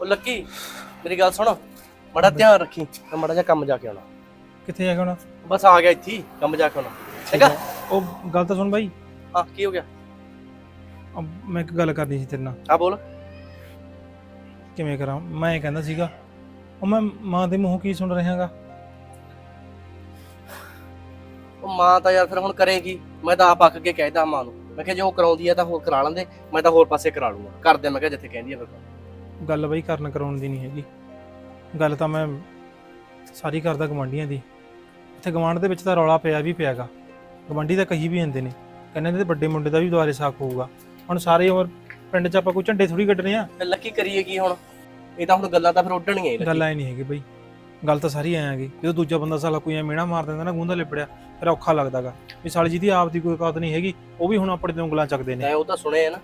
ਉਹ ਲੱਕੀ ਮੇਰੀ ਗੱਲ ਸੁਣ ਮੜਾ ਧਿਆਨ ਰੱਖੀ ਮੈਂ ਮੜਾ ਜਿਹਾ ਕੰਮ ਜਾ ਕੇ ਆਉਣਾ। ਕਿੱਥੇ ਜਾ ਕੇ ਹੁਣ ਬਸ ਆ ਗਿਆ ਇੱਥੇ ਹੀ, ਕੰਮ ਜਾ ਕੇ ਆਉਣਾ। ਚੰਗਾ ਉਹ ਗੱਲ ਤਾਂ ਸੁਣ ਬਾਈ। ਹਾਂ ਕੀ ਹੋ ਗਿਆ? ਅਹ ਮੈਂ ਇੱਕ ਗੱਲ ਕਰਨੀ ਸੀ ਤੇਰੇ ਨਾਲ। ਆ ਬੋਲ। ਕਿਵੇਂ ਕਰਾਂ? ਮੈਂ ਇਹ ਕਹਿੰਦਾ ਸੀਗਾ ਉਹ ਮੈਂ ਮਾਂ ਦੇ ਮੂੰਹੋਂ ਕੀ ਸੁਣ ਰਿਹਾਗਾ ਉਹ ਮਾਂ ਤਾਂ ਯਾਰ ਫਿਰ ਹੁਣ ਕਰੇਗੀ। ਮੈਂ ਤਾਂ ਆਪ ਅੱਕ ਕੇ ਕਹਿਦਾ ਮਾਂ ਨੂੰ। ਮੈਂ ਕਿਹਾ ਜੇ ਉਹ ਕਰਾਉਂਦੀ ਆ ਤਾਂ ਹੋਰ ਕਰਾ ਲੈਂਦੇ ਮੈਂ ਤਾਂ ਹੋਰ ਪਾਸੇ ਕਰਾ ਲੂੰਗਾ। ਕਰਦੇ ਮੈਂ ਕਿਹਾ ਜਿੱਥੇ ਕਹਿੰਦੀ ਆ ਫਿਰ ਗੱਲ ਬਈ ਕਰਨ ਕਰਾਉਣ ਦੀ ਨਹੀਂ ਹੈਗੀ। ਗੱਲ ਤਾਂ ਮੈਂ ਸਾਰੀ ਕਰਦਾ ਗਵਾਂਡੀਆਂ ਦੀ। ਇੱਥੇ ਗਵਾਂਡ ਦੇ ਵਿੱਚ ਤਾਂ ਰੌਲਾ ਪਿਆ ਵੀ ਪਿਆਗਾ। ਗਵਾਂਡੀ ਤਾਂ ਕਹੀ ਵੀ ਜਾਂਦੇ ਨੇ ਕਹਿੰਦੇ ਨੇ ਤੇ ਵੱਡੇ ਮੁੰਡੇ ਦਾ ਵੀ ਦੁਆਰੇ ਸਾਕ ਹੋਊਗਾ। ਹੁਣ ਸਾਰੇ ਹੋਰ ਪਿੰਡ 'ਚ ਆਪਾਂ ਕੋਈ ਝੰਡੇ ਥੋੜੀ ਕੱਢਣੇ ਆ? ਫਿਰ ਲੱਕੀ ਕਰੀਏ ਕੀ ਹੁਣ? ਇਹ ਤਾਂ ਹੁਣ ਗੱਲਾਂ ਤਾਂ ਫਿਰ ਉੱਡਣੀਆਂ ਹੀ। ਗੱਲ ਐ ਨਹੀਂ ਹੈਗੀ ਬਈ। ਗੱਲ ਤਾਂ ਸਾਰੀ ਐ ਹੈਗੀ ਜਦੋਂ ਦੂਜਾ ਬੰਦਾ ਸਾਲਾ ਕੋਈ ਐ ਮੇਣਾ ਮਾਰ ਦਿੰਦਾ ਨਾ ਗੁੰਦਾ ਲਿਪੜਿਆ ਫਿਰ ਔਖਾ ਲੱਗਦਾਗਾ। ਵੀ ਸਾਲੀ ਜਿਹਦੀ ਆਪ ਦੀ ਕੋਈ ਔਕਾਤ ਨਹੀਂ ਹੈਗੀ ਉਹ ਵੀ ਹੁਣ ਆਪਣੇ ਤੇ ਉਂਗਲਾਂ ਚੱਕਦੇ ਨੇ। ਮੈਂ ਉਹ ਤਾਂ ਸੁਣਿਆ ਨਾ।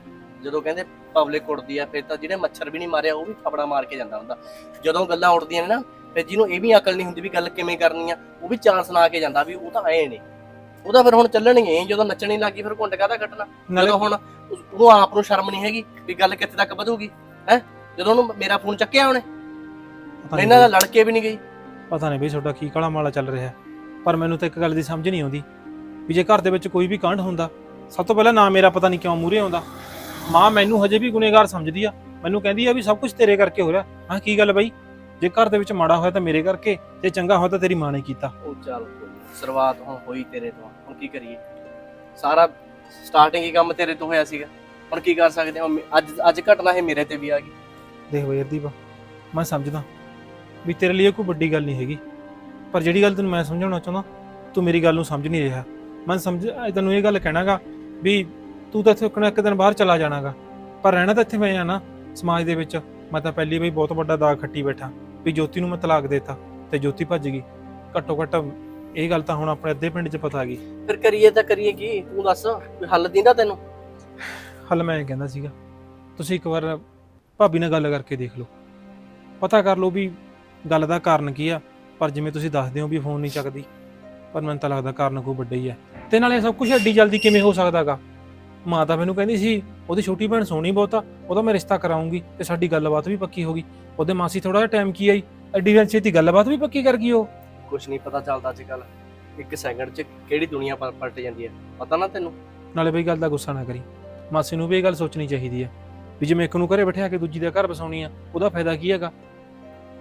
ਜਦੋਂ ਕਹਿੰਦੇ ਪਬਲਿਕ ਉੱਡਦੀ ਆ ਫਿਰ ਤਾਂ ਜਿਹੜੇ ਮੱਛਰ ਵੀ ਨਹੀਂ ਮਾਰਿਆ ਉਹ ਵੀ ਥਪੜਾ ਮਾਰ ਕੇ ਜਾਂਦਾ ਹੁੰਦਾ। ਜਦੋਂ ਗੱਲਾਂ ਉੱਡਦੀਆਂ ਨੇ ਨਾ ਫਿਰ ਜਿਹਨੂੰ ਇਹ ਵੀ ਅਕਲ ਨਹੀਂ ਹੁੰਦੀ ਵੀ ਗੱਲ ਕਿਵੇਂ ਕਰਨੀ ਆ ਉਹ ਵੀ ਚਾਂਸ ਸੁਣਾ ਕੇ ਜਾਂਦਾ ਵੀ ਉਹ ਤਾਂ ਐ ਨੇ। ਉਹਦਾ ਫਿਰ ਹੁਣ ਚੱਲਣਗੇ ਜਦੋਂ ਨੱਚਣੀ ਲੱਗੀ ਫਿਰ ਘੁੰਡ ਕਾਹਦਾ ਕੱਟਣਾ ਜਦੋਂ ਹੁਣ ਉਹਨੂੰ ਆਪ ਨੂੰ ਸ਼ਰਮ ਨਹੀਂ ਹੈਗੀ ਵੀ ਗੱਲ ਕਿੱਥੇ ਤੱਕ ਵਧੂਗੀ ਹੈ? ਜਦੋਂ ਉਹਨੂੰ ਮੇਰਾ ਫੋਨ ਚੱਕਿਆ ਉਹਨੇ ਇਹਨਾਂ ਦਾ ਲੜ ਕੇ ਵੀ ਨਹੀਂ ਗਈ। ਪਤਾ ਨਹੀਂ ਬਈ ਤੁਹਾਡਾ ਕੀ ਕਾਲਾ ਮਾਲਾ ਚੱਲ ਰਿਹਾ। ਪਰ ਮੈਨੂੰ ਤਾਂ ਇੱਕ ਗੱਲ ਦੀ ਸਮਝ ਨਹੀਂ ਆਉਂਦੀ ਵੀ ਜੇ ਘਰ ਦੇ ਵਿੱਚ ਕੋਈ ਵੀ ਕਾਂਡ ਹੁੰਦਾ ਸਭ ਤੋਂ ਪਹਿਲਾਂ ਨਾ ਮੇਰਾ ਪਤਾ ਨਹੀਂ ਕਿਉਂ ਮੂਰੇ ਆਉਂਦਾ। ਮਾਂ ਮੈਨੂੰ ਹਜੇ ਵੀ ਗੁਨੇਗਾਰ ਸਮਝਦੀ ਆ। ਮੈਨੂੰ ਕਹਿੰਦੀ ਆ ਵੀ ਸਭ ਕੁਝ ਤੇਰੇ ਕਰਕੇ ਹੋ ਰਿਹਾ। ਹਾਂ ਕੀ ਗੱਲ ਬਈ? ਜੇ ਘਰ ਦੇ ਵਿੱਚ ਮਾੜਾ ਹੋਇਆ ਤਾਂ ਮੇਰੇ ਕਰਕੇ ਤੇ ਚੰਗਾ ਹੋਇਆ ਤਾਂ ਤੇਰੀ ਮਾਂ ਨੇ ਕੀਤਾ। ਉਹ ਚੱਲ ਕੋਈ ਨੀ, ਸ਼ੁਰੂਆਤ ਹੁਣ ਹੋਈ ਤੇਰੇ ਤੋਂ। ਹੁਣ ਕੀ ਕਰੀਏ? ਸਾਰਾ ਸਟਾਰਟਿੰਗ ਹੀ ਕੰਮ ਤੇਰੇ ਤੋਂ ਹੋਇਆ ਸੀਗਾ। ਹੁਣ ਕੀ ਕਰ ਸਕਦੇ ਹਾਂ ਅੱਜ ਅੱਜ ਘਟਨਾ ਇਹ ਮੇਰੇ ਤੇ ਵੀ ਆ ਗਈ। ਦੇਖ ਬਈ ਅਰਦੀਪ ਮੈਂ ਸਮਝਦਾ ਵੀ ਤੇਰੇ ਲਈ ਇਹ ਕੋਈ ਵੱਡੀ ਗੱਲ ਨਹੀਂ ਹੈਗੀ। ਪਰ ਜਿਹੜੀ ਗੱਲ ਤੈਨੂੰ ਮੈਂ ਸਮਝਾਉਣਾ ਚਾਹੁੰਦਾ ਤੂੰ ਮੇਰੀ ਗੱਲ ਨੂੰ ਸਮਝ ਨਹੀਂ ਰਿਹਾ। ਮੈਂ ਸਮਝ ਤੈਨੂੰ ਇਹ ਗੱਲ ਕਹਿਣਾਗਾ ਵੀ ਤੂੰ ਤਾਂ ਇੱਥੇ ਇੱਕ ਨਾ ਇੱਕ ਦਿਨ ਬਾਹਰ ਚਲਾ ਜਾਣਾਗਾ। ਪਰ ਰਹਿਣਾ ਤਾਂ ਇੱਥੇ ਮੈਂ ਆ ਨਾ ਸਮਾਜ ਦੇ ਵਿੱਚ। ਮੈਂ ਤਾਂ ਪਹਿਲੀ ਬਈ ਬਹੁਤ ਵੱਡਾ ਦਾਗ ਖੱਟੀ ਬੈਠਾ ਵੀ ਜੋਤੀ ਨੂੰ ਮੈਂ ਤਲਾਕ ਦੇਤਾ ਤੇ ਜੋਤੀ ਭੱਜ ਗਈ। ਘੱਟੋ ਘੱਟ ਇਹ ਗੱਲ ਤਾਂ ਹੁਣ ਆਪਣੇ ਅੱਧੇ ਪਿੰਡ 'ਚ ਪਤਾ ਆ ਗਈ। ਫਿਰ ਕਰੀਏ ਤਾਂ ਕਰੀਏ ਕੀ? ਤੂੰ ਦੱਸ ਕੋਈ ਹੱਲ ਦਿੰਦਾ ਤੈਨੂੰ? ਹੱਲ ਮੈਂ ਇਹ ਕਹਿੰਦਾ ਸੀਗਾ ਤੁਸੀਂ ਇੱਕ ਵਾਰ ਭਾਬੀ ਨਾਲ ਗੱਲ ਕਰਕੇ ਦੇਖ ਲਓ। ਪਤਾ ਕਰ ਲਓ ਵੀ ਗੱਲ ਦਾ ਕਾਰਨ ਕੀ ਆ ਪਰ ਜਿਵੇਂ ਤੁਸੀਂ ਦੱਸਦੇ ਹੋ ਵੀ ਫੋਨ ਨਹੀਂ ਚੱਕਦੀ ਪਰ ਮੈਨੂੰ ਤਾਂ ਲੱਗਦਾ ਕਾਰਨ ਕੋਈ ਵੱਡਾ ਹੀ ਆ। ਤੇ ਨਾਲੇ ਸਭ ਕੁਝ ਐਡੀ ਜਲਦੀ ਕਿਵੇਂ ਹੋ ਸਕਦਾਗਾ? ਮਾਂ ਤਾਂ ਮੈਨੂੰ ਕਹਿੰਦੀ ਸੀ ਉਹਦੀ ਛੋਟੀ ਭੈਣ ਸੋਹਣੀ ਬਹੁਤ ਆ ਉਹਦਾ ਮੈਂ ਰਿਸ਼ਤਾ ਕਰਾਉਂਗੀ ਤੇ ਸਾਡੀ ਗੱਲਬਾਤ ਵੀ ਪੱਕੀ ਹੋ ਗਈ। ਉਹਦੇ ਮਾਸੀ ਥੋੜਾ ਜਿਹਾ ਟਾਈਮ ਕੀ ਆਈ? ਐਡੀ ਜਲਦੀ ਛੇਤੀ ਗੱਲਬਾਤ ਵੀ ਪੱਕੀ ਕਰ ਗਈ ਉਹ? ਕੁਝ ਨਹੀਂ ਪਤਾ ਚੱਲਦਾ ਅੱਜ ਕੱਲ ਇੱਕ ਸੈਕਿੰਡ 'ਚ ਕਿਹੜੀ ਦੁਨੀਆ ਪਲ- ਪਲਟ ਜਾਂਦੀ ਹੈ? ਪਤਾ ਨਾ ਤੈਨੂੰ? ਨਾਲੇ ਬਈ ਗੱਲ ਦਾ ਗੁੱਸਾ ਨਾ ਕਰੀ। ਮਾਸੀ ਨੂੰ ਵੀ ਇਹ ਗੱਲ ਸੋਚਣੀ ਚਾਹੀਦੀ ਹੈ ਵੀ ਜਿਵੇਂ ਇੱਕ ਨੂੰ ਘਰੇ ਬਿਠਾ ਕੇ ਦੂਜੀ ਦਾ ਘਰ ਬਸਾਉਣੀ ਆ ਉਹਦਾ ਫਾਇਦਾ ਕੀ ਹੈਗਾ?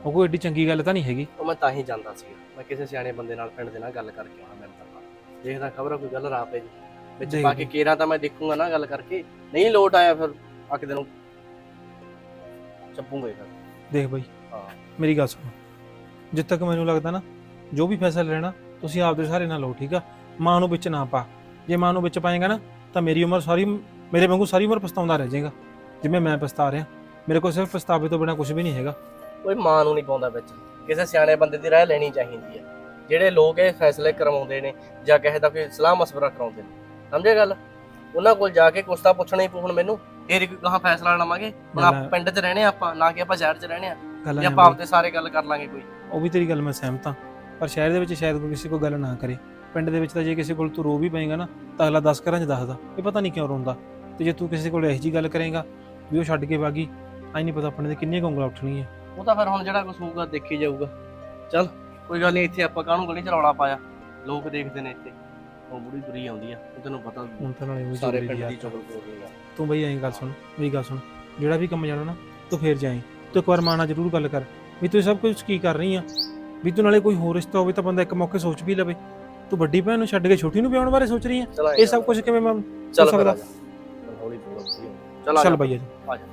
ਉਹ ਕੋਈ ਏਡੀ ਚੰਗੀ ਗੱਲ ਤਾਂ ਨਹੀਂ ਹੈਗੀ। ਉਹ ਮੈਂ ਤਾਂ ਹੀ ਜਾਂਦਾ ਸੀ ਮੈਂ ਕਿਸੇ ਸਿਆਣੇ ਬੰਦੇ ਨਾਲ ਪਿੰਡ ਦੇ ਨਾਲ ਗੱਲ ਕਰਕੇ ਆਉਣਾ ਮੈਂ ਤਾਂ ਦੇਖਦਾ ਖਬਰ ਕੋਈ ਗੱਲ ਰਾਪੇ ਜੀ ਵਿੱਚ ਪਾ ਕੇ। ਕੇਰਾ ਤਾਂ ਮੈਂ ਦੇਖੂੰਗਾ ਨਾ ਗੱਲ ਕਰਕੇ। ਨਹੀਂ ਲੋਟ ਆਇਆ ਫਿਰ ਆ ਕੇ ਤੈਨੂੰ ਚੱਪੂਗਾ ਫਿਰ। ਦੇਖ ਬਈ ਹਾਂ। ਮੇਰੀ ਗੱਲ ਸੁਣੋ। ਜਿੱਦ ਤੱਕ ਮੈਨੂੰ ਲੱਗਦਾ ਨਾ ਜੋ ਵੀ ਫੈਸਲਾ ਲੈਣਾ ਤੁਸੀਂ ਆਪਦੇ ਸਾਰੇ ਨਾਲ ਲਓ ਠੀਕ ਆ? ਮਾਂ ਨੂੰ ਵਿੱਚ ਨਾ ਪਾ। ਜੇ ਮਾਂ ਨੂੰ ਵਿੱਚ ਪਾਏਗਾ ਨਾ ਤਾਂ ਮੇਰੀ ਉਮਰ ਸਾਰੀ ਮੇਰੇ ਵਾਂਗੂ ਸਾਰੀ ਉਮਰ ਪਛਤਾਉਂਦਾ ਰਹਿ ਜਾਏਗਾ। ਜਿਵੇਂ ਮੈਂ ਪਛਤਾ ਰਿਹਾ। ਮੇਰੇ ਕੋਲ ਸਿਰਫ ਪਛਤਾਵੇ ਤੋਂ ਬਿਨਾ ਕੁਝ ਵੀ ਨਹੀਂ ਹੈਗਾ। ਕੋਈ ਮਾਂ ਨੂੰ ਨਹੀਂ ਪਾਉਂਦਾ ਵਿੱਚ। ਕਿਸੇ ਸਿਆਣੇ ਬੰਦੇ ਦੀ ਰਾਏ ਲੈਣੀ ਚਾਹੀਦੀ ਹੈ ਜਿਹੜੇ ਲੋਕ ਇਹ ਫੈਸਲੇ ਕਰਵਾਉਂਦੇ ਨੇ ਜਾਂ ਕਿਸੇ ਦਾ ਕੋਈ ਸਲਾਹ ਮਸ਼ਵਰਾ ਕਰਾਉਂਦੇ ਨੇ। ਸਮਝਿਆ ਗੱਲ? ਉਹਨਾਂ ਕੋਲ ਜਾ ਕੇ ਕੁਛ ਤਾਂ ਪੁੱਛਣਾ ਹੀ ਪਊ ਹੁਣ ਮੈਨੂੰ। ਫੇਰ ਹੀ ਕੋਈ ਕਹਾ ਫੈਸਲਾ ਲਵਾਂਗੇ। ਹੁਣ ਆਪ। ਪਿੰਡ 'ਚ ਰਹਿਣੇ ਆਪਾਂ ਨਾ ਕਿ ਆਪਾਂ ਸ਼ਹਿਰ 'ਚ ਰਹਿਣੇ ਆ। ਜਾਂ ਆਪਾਂ ਆਪਦੇ ਸਾਰੇ ਗੱਲ ਕਰ ਲਾਂਗੇ ਕੋਈ। ਉਹ ਵੀ ਤੇਰੀ ਗੱਲ ਮੈਂ ਸਹਿਮਤ ਹਾਂ। ਪਰ ਸ਼ਹਿਰ ਦੇ ਵਿੱਚ ਸ਼ਾਇਦ ਕੋਈ ਕਿਸੇ ਕੋਲ ਗੱਲ ਨਾ ਕਰੇ। ਪਿੰਡ ਦੇ ਵਿੱਚ ਤਾਂ ਜੇ ਕਿਸੇ ਕੋਲ ਤੂੰ ਰੋ ਵੀ ਪਏਗਾ ਨਾ ਤਾਂ ਅਗਲਾ 10 ਘਰਾਂ 'ਚ ਦੱਸਦਾ ਇਹ ਪਤਾ ਨਹੀਂ ਕਿਉਂ ਰੋਂਦਾ। ਤੇ ਜੇ ਤੂੰ ਕਿਸੇ ਕੋਲ ਇਹੋ ਜੀ ਗੱਲ ਕਰੇਗਾ ਵੀ ਉਹ ਛੱਡ ਕੇ ਵਾਗੀ ਆਈ ਨਹੀਂ ਪਤਾ ਆਪਣੇ ਤੇ ਕਿੰਨੀਆਂ ਉਂਗਲਾਂ ਉੱਠਣਗੀਆਂ ਉਹ ਤਾਂ ਫਿਰ ਹੁਣ ਜਿਹੜਾ ਕੁਝ ਹੋਊਗਾ ਦੇਖੀ ਜਾਊਗਾ। ਚੱਲ ਕੋਈ ਗੱਲ ਨਹੀਂ ਇੱਥੇ ਆਪਾਂ ਕਾਹਨੂੰ ਗਲੀ ਚ ਰੌਲਾ ਪਾਇਆ? ਲੋਕ ਦੇਖਦੇ ਨੇ ਇੱਥੇ। ਉਹ ਬੁੜੀ ਬੁਰੀ ਆਉਂਦੀ ਆ ਉਹ ਤੈਨੂੰ ਪਤਾ ਹੁਣ ਤਾਂ ਨਾਲੇ ਉਹ ਸਾਰੇ ਚੁਗਲੀ ਦੀ ਪਿੰਡ ਦੀ ਆਦਤ ਆ। ਚੁਗਲ ਬੋਲੇਗਾ ਤੂੰ ਬਈ ਐਂ ਗੱਲ ਸੁਣ ਮੇਰੀ ਗੱਲ ਸੁਣ ਜਿਹੜਾ ਵੀ ਕੰਮ ਜਾਣਾ ਨਾ ਤੂੰ ਫੇਰ ਜਾਈਂ ਤੂੰ ਇੱਕ ਵਾਰ ਮਾਂ ਨਾਲ ਜ਼ਰੂਰ ਗੱਲ ਕਰ ਵੀ ਤੂੰ ਇਹ ਸਭ ਕੁਝ ਕੀ ਕਰ ਰਹੀ ਆ। ਵੀ ਤੂੰ ਨਾਲੇ ਕੋਈ ਹੋਰ ਰਿਸ਼ਤਾ ਹੋਵੇ ਤਾਂ ਬੰਦਾ ਇੱਕ ਮੌਕੇ ਸੋਚ ਵੀ ਲਵੇ। ਤੂੰ ਵੱਡੀ ਭੈਣ ਨੂੰ ਛੱਡ ਕੇ ਛੋਟੀ ਨੂੰ ਵਿਆਹਣ ਬਾਰੇ ਸੋਚ ਰਹੀ ਆ? ਚਲ ਇਹ ਸਭ ਕੁਝ ਕਿਵੇਂ ਮੈਂ ਚੱਲ ਸਕਦਾ? ਸਕਦਾ ਹੌਲੀ ਬੋਲ ਚੱਲ ਆ ਚੱਲ ਜਾ। ਬਈ ਅੱਜ ਆ ਜਾ।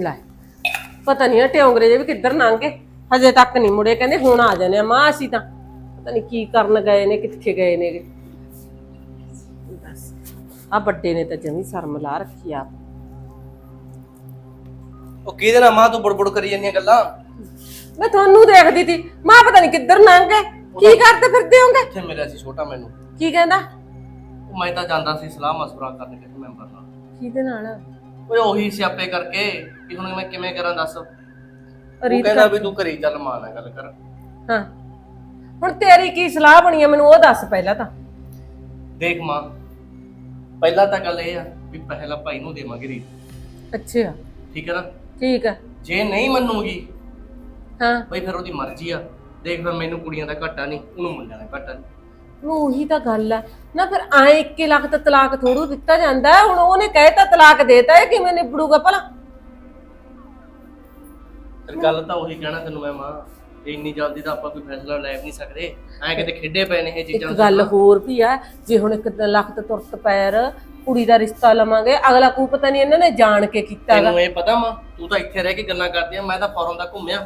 ਲੈ ਪਤਾ ਨਹੀਂ ਟਿਉਂਗਰੇ ਜੇ ਵੀ ਕਿੱਧਰ ਲੰਘੇ ਹਜੇ ਤੱਕ ਨਹੀਂ ਮੁੜੇ ਕਹਿੰਦੇ ਹੁਣ ਆ ਜਾਣੇ ਆ। ਮਾਂ ਅਸੀਂ ਤਾਂ ਪਤਾ ਨਹੀਂ ਕੀ ਕਰਨ ਗਏ ਨੇ ਕਿੱਥੇ ਗਏ ਨੇ ਬਸ ਆ ਵੱਡੇ ਨੇ ਤਾਂ ਜਮੀ ਸ਼ਰਮ ਲਾ ਰੱਖੀ ਆ। ਉਹ ਕਿਹਦੇ ਨਾਲ ਮਾਂ ਤੂੰ ਬੁੜਬੁੜ ਕਰੀ ਜਾਂਦੀਆਂ ਗੱਲਾਂ? ਮੈਂ ਤੁਹਾਨੂੰ ਦੇਖਦੀ ਸੀ ਮਾਂ ਪਤਾ ਨਹੀਂ ਕਿੱਧਰ ਲੰਘੇ ਕੀ ਕਰਦੇ ਫਿਰਦੇ ਹੋਗੇ? ਇੱਥੇ ਮਿਲਿਆ ਸੀ ਛੋਟਾ ਮੈਨੂੰ? ਕੀ ਕਹਿੰਦਾ? ਉਹ ਮੈਂ ਤਾਂ ਜਾਂਦਾ ਸੀ ਸਲਾਹ ਮਸ਼ਵਰਾ ਕਰਨ ਕਿਸੇ ਮੈਂਬਰ ਨਾਲ। ਕਿਹਦੇ ਨਾਲ? ਓਏ ਉਹੀ ਸਿਆਪੇ ਕਰਕੇ ਕਿ ਹੁਣ ਮੈਂ ਕਿਵੇਂ ਕਰਾਂ ਦੱਸ? ਉਹ ਰੀਤ ਕਹਿੰਦਾ ਵੀ ਤੂੰ ਘਰੀ ਚੱਲ ਮਾਂ ਨਾਲ ਗੱਲ ਕਰ। ਹਾਂ। ਹੁਣ ਤੇਰੀ ਕੀ ਸਲਾਹ ਬਣੀ ਆ ਮੈਨੂੰ ਉਹ ਦੱਸ ਪਹਿਲਾਂ ਤਾਂ। ਦੇਖ ਮਾਂ ਪਹਿਲਾਂ ਤਾਂ ਗੱਲ ਇਹ ਆ ਵੀ ਪਹਿਲਾਂ ਭਾਈ ਨੂੰ ਦੇਵਾਂਗੇ ਰੀਤ। ਅੱਛਾ। ਠੀਕ ਹੈ ਨਾ? ਠੀਕ ਹੈ ਜੇ ਨਹੀਂ ਮੰਨੂਗੀ ਹਾਂ। ਬਈ ਫਿਰ ਉਹਦੀ ਮਰਜ਼ੀ ਆ। ਦੇਖ ਫਿਰ ਮੈਨੂੰ ਕੁੜੀਆਂ ਦਾ ਘਾਟਾ ਨਹੀਂ ਉਹਨੂੰ ਮੁੰਡਿਆਂ ਦਾ ਘਾਟਾ ਨਹੀਂ। ਉਹੀ ਤਾਂ ਗੱਲ ਹੈ ਨਾ ਫਿਰ ਐ 1 ਲੱਖ ਤਾਂ ਤਲਾਕ ਥੋੜੂ ਦਿੱਤਾ ਜਾਂਦਾ। ਹੈ। ਹੁਣ ਉਹਨੇ ਕਹਿਤਾ ਤਲਾਕ ਦੇਤਾ ਇਹ ਕਿਵੇਂ ਨਿਬੜੂਗਾ ਭਲਾ? ਫਿਰ ਗੱਲ ਤਾਂ ਉਹੀ ਕਹਿਣਾ ਤੈਨੂੰ ਮੈਂ ਮਾਂ ਤੇ ਇੰਨੀ ਜਲਦੀ ਤਾਂ ਆਪਾਂ ਕੋਈ ਫੈਸਲਾ ਲੈ ਵੀ ਨਹੀਂ ਸਕਦੇ। ਐ ਕਿਤੇ ਖੇਡੇ ਪਏ ਨੇ ਇਹ ਇੱਕ ਚੀਜ਼ਾਂ ਗੱਲ ਹੋਰ ਵੀ ਆ ਜੇ ਹੁਣ 1 ਲੱਖ ਤੇ ਤੁਰਤ ਪੈਰ ਕੁੜੀ ਦਾ ਰਿਸ਼ਤਾ ਲਵਾਂਗੇ ਅਗਲਾ ਕੋਈ ਪਤਾ ਨਹੀਂ ਇਹਨਾਂ ਨੇ ਜਾਣ ਕੇ ਕੀਤਾ ਤੈਨੂੰ ਇਹ ਪਤਾ ਮਾਂ ਤੂੰ ਤਾਂ ਇੱਥੇ ਰਹਿ ਕੇ ਗੱਲਾਂ ਕਰਦੀ ਆ ਮੈਂ ਤਾਂ ਫੌਰਨ ਦਾ ਘੁੰਮਿਆ।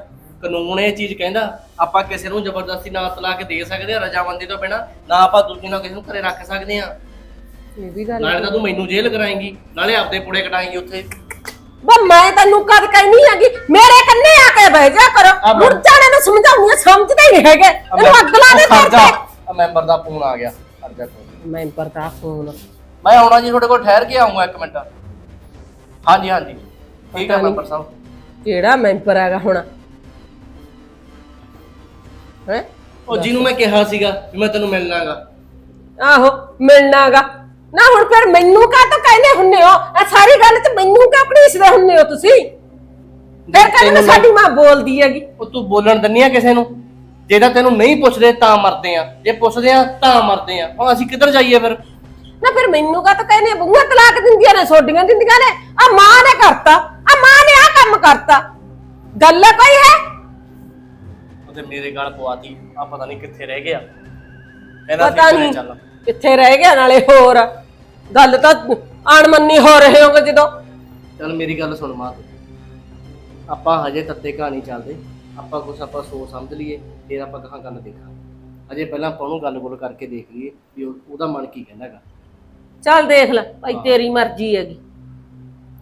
ਕਾਨੂੰਨ ਇਹ ਚੀਜ਼ ਕਹਿੰਦਾ ਆਪਾਂ ਕਿਸੇ ਨੂੰ ਜ਼ਬਰਦਸਤੀ ਨਾ ਤਲਾਕ ਦੇ ਸਕਦੇ ਆ ਰਜਾਮੰਦੀ ਤੋਂ ਬਿਨਾ ਨਾ ਆਪਾਂ ਦੂਜੀ ਨਾਲ ਕਿਸੇ ਨੂੰ ਘਰੇ ਰੱਖ ਸਕਦੇ ਆ। ਇਹ ਵੀ ਗੱਲ ਨਾਲੇ ਤਾਂ ਤੂੰ ਮੈਨੂੰ ਜੇਲ੍ਹ ਕਰਾਏਂਗੀ ਨਾਲੇ ਆਪਦੇ ਪੁੜੇ ਕਟਾਏਂਗੀ ਉੱਥੇ। ਬਾ ਮੈਂ ਤੈਨੂੰ ਕਦ ਕਹਿਨੀ ਹੈਗੀ? ਮੇਰੇ ਕੰਨੇ ਆ ਕੇ ਬਹਿ ਜਾ ਕਰੋ। ਆ ਮੈਂ- ਮੁੜ ਜਾਣੇ ਨੂੰ ਸਮਝਾਉਂਦੀ ਆ, ਸਮਝਦੇ ਹੀ ਨਹੀਂ ਹੈਗੇ। ਇਹਨੂੰ ਅੱਗ ਲਾ ਦੇ ਖੜ ਜਾ। ਆ ਮੈਂਬਰ ਦਾ ਫੋਨ ਆ ਗਿਆ। ਖੜ ਜਾ ਕੋਈ ਮੈਂ ਪਰਦਾ ਫੋਨ। ਮੈਂ ਆਉਣਾ ਜੀ ਤੁਹਾਡੇ ਕੋਲ ਠਹਿਰ ਕੇ ਆਉਂਗਾ ਇੱਕ ਮਿੰਟ। ਹਾਂਜੀ ਹਾਂਜੀ। ਠੀਕ ਹੈ ਮੈਂਬਰ ਸਾਹਿਬ। ਕਿਹੜਾ ਮੈਂਬਰ ਹੈਗਾ ਹੁਣ? ਹੈ? ਉਹ ਜਿਹਨੂੰ ਮੈਂ ਕਿਹਾ ਸੀਗਾ ਵੀ ਮੈਂ ਤੈਨੂੰ ਮਿਲਣਾਗਾ। ਆਹੋ ਮਿਲਣਾਗਾ। ਨਾ ਹੁਣ ਫਿਰ ਮੈਨੂੰ ਕਾ ਤਾਂ ਕਹਿੰਦੇ ਹੁੰਨੇ ਹੋ? ਇਹ ਸਾਰੀ ਗੱਲ ਤੇ ਮੈਨੂੰ ਕਾ ਘੜੀਸਦੇ ਹੁੰਨੇ ਹੋ ਤੁਸੀਂ? ਫਿਰ ਕਹਿੰਦੇ ਨੇ ਸਾਡੀ ਮਾਂ ਬੋਲਦੀ ਹੈਗੀ। ਉਹ ਤੂੰ ਬੋਲਣ ਦਿੰਨੀ ਆ ਕਿਸੇ ਨੂੰ? ਜੇ ਤਾਂ ਤੈਨੂੰ ਨਹੀਂ ਪੁੱਛਦੇ ਤਾਂ ਮਰਦੇ ਆ। ਜੇ ਪੁੱਛਦੇ ਆ ਤਾਂ ਮਰਦੇ ਆ। ਹੁਣ ਅਸੀਂ ਕਿੱਧਰ ਜਾਈਏ ਫਿਰ? ਨਾ ਫਿਰ ਮੈਨੂੰ ਕਾ ਤਾਂ ਕਹਿੰਦੇ ਬੁੰਗਾ ਤਲਾਕ ਦਿੰਦੀਆਂ ਨੇ ਸੋਡੀਆਂ ਦਿੰਦੀਆਂ ਨੇ। ਆ ਮਾਂ ਨੇ ਕਰਤਾ। ਆ ਮਾਂ ਨੇ ਆ ਕੰਮ ਕਰਤਾ। ਗੱਲ ਕੋਈ ਹੈ? ਉਹਦੇ ਮੇਰੇ ਗਲ ਪਵਾਤੀ। ਆ ਪਤਾ ਨਹੀਂ ਕਿੱਥੇ ਰਹਿ ਗਿਆ। ਕਹਿੰਦਾ ਸੀ ਪਤਾ ਘਰੇ ਨਹੀਂ। ਚੱਲ। ਕਿੱਥੇ ਰਹਿ ਗਿਆ ਨਾਲੇ ਹੋਰ। ਗੱਲ ਤਾਂ ਅਣਮੰਨੀ ਹੋ ਰਹੇ ਹੋਗੇ ਜਦੋਂ। ਚੱਲ ਮੇਰੀ ਗੱਲ ਸੁਣ ਮਾਂ ਤੂੰ। ਆਪਾਂ ਹਜੇ ਤੱਤੇ ਕਹਾਣੀ ਚੱਲਦੇ। ਆਪਾਂ ਕੁਛ ਆਪਾਂ ਸੋਚ ਸਮਝ ਲਈਏ ਫਿਰ ਆਪਾਂ ਕਹਾਂ ਗੱਲ ਦੇਖਾਂਗੇ। ਅਜੇ ਪਹਿਲਾਂ ਆਪਾਂ ਉਹਨੂੰ ਗੱਲ-ਗੁੱਲ ਕਰਕੇ ਦੇਖ ਲਈਏ ਵੀ ਉਹ- ਉਹਦਾ ਮਨ ਕੀ ਕਹਿੰਦਾ ਹੈਗਾ। ਚੱਲ ਦੇਖ ਲੈ ਭਾਈ ਤੇਰੀ ਮਰਜ਼ੀ ਹੈਗੀ।